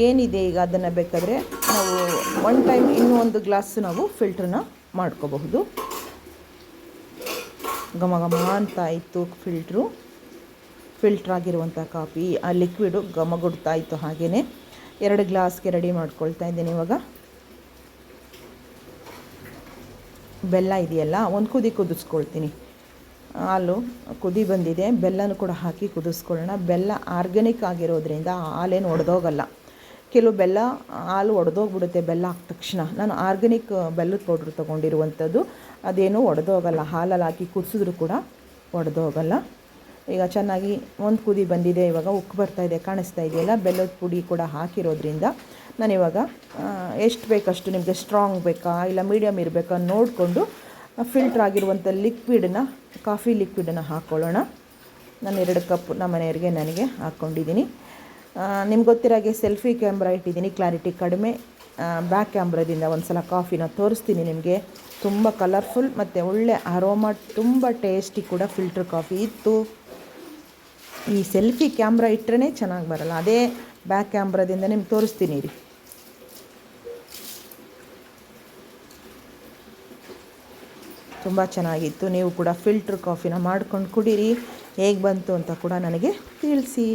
ಏನಿದೆ ಈಗ ಅದನ್ನು ಬೇಕಾದರೆ ನಾವು ಒನ್ ಟೈಮ್ ಇನ್ನೂ ಒಂದು ಗ್ಲಾಸ್ ನಾವು ಫಿಲ್ಟ್ರನ್ನ ಮಾಡ್ಕೋಬಹುದು. ಘಮ ಘಮ ಅಂತ ಇತ್ತು ಫಿಲ್ಟ್ರು ಫಿಲ್ಟ್ರ್ ಆಗಿರುವಂಥ ಕಾಫಿ ಆ ಲಿಕ್ವಿಡು ಘಮ ಕೊಡ್ತಾ ಇತ್ತು ಹಾಗೆಯೇ ಎರಡು ಗ್ಲಾಸ್ಗೆ ರೆಡಿ ಮಾಡ್ಕೊಳ್ತಾ ಇದ್ದೀನಿ ಇವಾಗ. ಬೆಲ್ಲ ಇದೆಯಲ್ಲ, ಒಂದು ಕುದಿ ಕುದಿಸ್ಕೊಳ್ತೀನಿ. ಹಾಲು ಕುದಿ ಬಂದಿದೆ, ಬೆಲ್ಲನೂ ಕೂಡ ಹಾಕಿ ಕುದಿಸ್ಕೊಳ್ಳೋಣ. ಬೆಲ್ಲ ಆರ್ಗ್ಯಾನಿಕ್ ಆಗಿರೋದ್ರಿಂದ ಹಾಲೇನು ಒಡೆದೋಗಲ್ಲ. ಕೆಲವು ಬೆಲ್ಲ ಹಾಲು ಒಡೆದೋಗ್ಬಿಡುತ್ತೆ, ಬೆಲ್ಲ ಹಾಕಿದ ತಕ್ಷಣ. ನಾನು ಆರ್ಗ್ಯಾನಿಕ್ ಬೆಲ್ಲದ ಪೌಡ್ರ್ ತೊಗೊಂಡಿರುವಂಥದ್ದು, ಅದೇನು ಒಡೆದೋಗಲ್ಲ. ಹಾಲಲ್ಲಿ ಹಾಕಿ ಕುದಿಸಿದ್ರು ಕೂಡ ಒಡೆದೋಗಲ್ಲ. ಈಗ ಚೆನ್ನಾಗಿ ಒಂದು ಕುದಿ ಬಂದಿದೆ, ಇವಾಗ ಉಕ್ಕು ಬರ್ತಾ ಇದೆ, ಕಾಣಿಸ್ತಾ ಇದೆಯಲ್ಲ, ಬೆಲ್ಲದ ಪುಡಿ ಕೂಡ ಹಾಕಿರೋದ್ರಿಂದ ನಾನಿವಾಗ ಎಷ್ಟು ಬೇಕಷ್ಟು ನಿಮಗೆ ಸ್ಟ್ರಾಂಗ್ ಬೇಕಾ ಇಲ್ಲ ಮೀಡಿಯಮ್ ಇರಬೇಕಾ ನೋಡಿಕೊಂಡು ಫಿಲ್ಟ್ರ್ ಆಗಿರುವಂಥ ಲಿಕ್ವಿಡನ್ನ ಕಾಫಿ ಲಿಕ್ವಿಡನ್ನು ಹಾಕ್ಕೊಳ್ಳೋಣ ನಾನು ಎರಡು ಕಪ್ ನಮ್ಮ ಮನೆಯವರಿಗೆ, ನನಗೆ ಹಾಕ್ಕೊಂಡಿದ್ದೀನಿ ನಿಮ್ಗೆ ಗೊತ್ತಿರಾಗೆ ಸೆಲ್ಫಿ ಕ್ಯಾಮ್ರಾ ಇಟ್ಟಿದ್ದೀನಿ ಕ್ಲಾರಿಟಿ ಕಡಿಮೆ. ಬ್ಯಾಕ್ ಕ್ಯಾಮ್ರಾದಿಂದ ಒಂದು ಸಲ ಕಾಫಿನ ತೋರಿಸ್ತೀನಿ ನಿಮಗೆ. ತುಂಬ ಕಲರ್ಫುಲ್ ಮತ್ತು ಒಳ್ಳೆ ಅರೋಮಾ ತುಂಬ ಟೇಸ್ಟಿ ಕೂಡ ಫಿಲ್ಟರ್ ಕಾಫಿ ಇತ್ತು. ಈ ಸೆಲ್ಫಿ ಕ್ಯಾಮ್ರಾ ಇಟ್ಟರೆ ಚೆನ್ನಾಗಿ ಬರಲ್ಲ. ಅದೇ ಬ್ಯಾಕ್ ಕ್ಯಾಮ್ರಾದಿಂದ ನಿಮ್ಗೆ ತೋರಿಸ್ತೀನಿ ರೀ ತುಂಬ ಚೆನ್ನಾಗಿತ್ತು. ನೀವು ಕೂಡ ಫಿಲ್ಟ್ರ್ ಕಾಫಿನ ಮಾಡ್ಕೊಂಡು ಕುಡೀರಿ. ಹೇಗೆ ಬಂತು ಅಂತ ಕೂಡ ನನಗೆ ತಿಳಿಸಿ.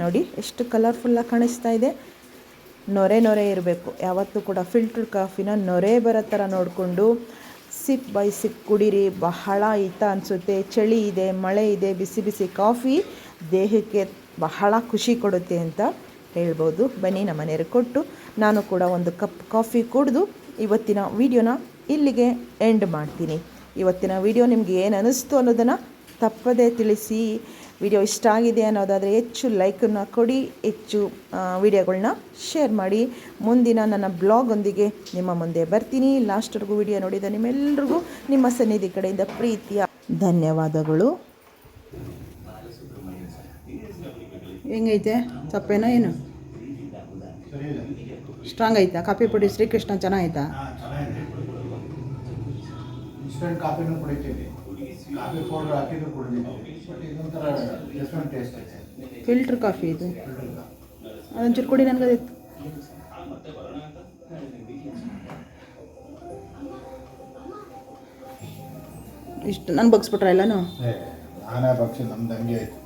ನೋಡಿ, ಎಷ್ಟು ಕಲರ್ಫುಲ್ಲಾಗಿ ಕಾಣಿಸ್ತಾ ಇದೆ. ನೊರೆ ನೊರೆ ಇರಬೇಕು. ಯಾವತ್ತೂ ಕೂಡ ಫಿಲ್ಟ್ರ್ ಕಾಫಿನ ನೊರೆ ಬರೋ ಥರ ನೋಡಿಕೊಂಡು ಸಿಪ್ ಬೈ ಸಿಪ್ ಕುಡೀರಿ. ಬಹಳ ಹಿತ ಅನಿಸುತ್ತೆ. ಚಳಿ ಇದೆ, ಮಳೆ ಇದೆ, ಬಿಸಿ ಬಿಸಿ ಕಾಫಿ ದೇಹಕ್ಕೆ ಬಹಳ ಖುಷಿ ಕೊಡುತ್ತೆ ಅಂತ ಹೇಳ್ಬೋದು. ಬನ್ನಿ, ನಮ್ಮ ಮನೆಯವ್ರಿಗೆ ಕೊಟ್ಟು ನಾನು ಕೂಡ ಒಂದು ಕಪ್ ಕಾಫಿ ಕುಡಿದು ಇವತ್ತಿನ ವಿಡಿಯೋನ ಇಲ್ಲಿಗೆ ಎಂಡ್ ಮಾಡ್ತೀನಿ. ಇವತ್ತಿನ ವಿಡಿಯೋ ನಿಮಗೆ ಏನು ಅನ್ನಿಸ್ತು ಅನ್ನೋದನ್ನು ತಪ್ಪದೇ ತಿಳಿಸಿ. ವಿಡಿಯೋ ಇಷ್ಟ ಆಗಿದೆ ಅನ್ನೋದಾದರೆ ಹೆಚ್ಚು ಲೈಕನ್ನು ಕೊಡಿ, ಹೆಚ್ಚು ವಿಡಿಯೋಗಳನ್ನ ಶೇರ್ ಮಾಡಿ. ಮುಂದಿನ ನನ್ನ ಬ್ಲಾಗೊಂದಿಗೆ ನಿಮ್ಮ ಮುಂದೆ ಬರ್ತೀನಿ. ಲಾಸ್ಟ್ವರೆಗೂ ವಿಡಿಯೋ ನೋಡಿದ ನಿಮ್ಮೆಲ್ಲರಿಗೂ ನಿಮ್ಮ ಸನ್ನಿಧಿ ಕಡೆಯಿಂದ ಪ್ರೀತಿಯ ಧನ್ಯವಾದಗಳು. ಹೆಂಗೈತೆ? ಸಪ್ಪೇನೋ ಏನು? ಸ್ಟ್ರಾಂಗ್ ಐತಾ? ಕಾಫಿ ಪುಡಿ ಶ್ರೀಕೃಷ್ಣ ಚೆನ್ನಾಗೈತಾ? ಇನ್ಸ್ಟೆಂಟ್ ಕಾಫಿನೂ ಕುಡಿತೀವಿ ಕಾಫಿ ಪೌಡರ್ ಹಾಕಿದ್ರು ಕುಡಿದಿದ್ದೀವಿ ಬಟ್ ಇದೊಂಥರ ಡಿಫ್ರೆಂಟ್ ಟೇಸ್ಟ್ ಐತೆ. ಫಿಲ್ಟ್ರ್ ಕಾಫಿ ಇದು? ಅದೊಂಚೂರು ಕುಡಿ ನನಗೆ ಇಷ್ಟು ನಾನು ಬಗ್ಸ್ಬಿಟ್ರ ಎಲ್ಲನೂ? ನಾನೇ ಬಗ್ಸಿ ನಮ್ದು ಹಂಗೆ ಆಯ್ತು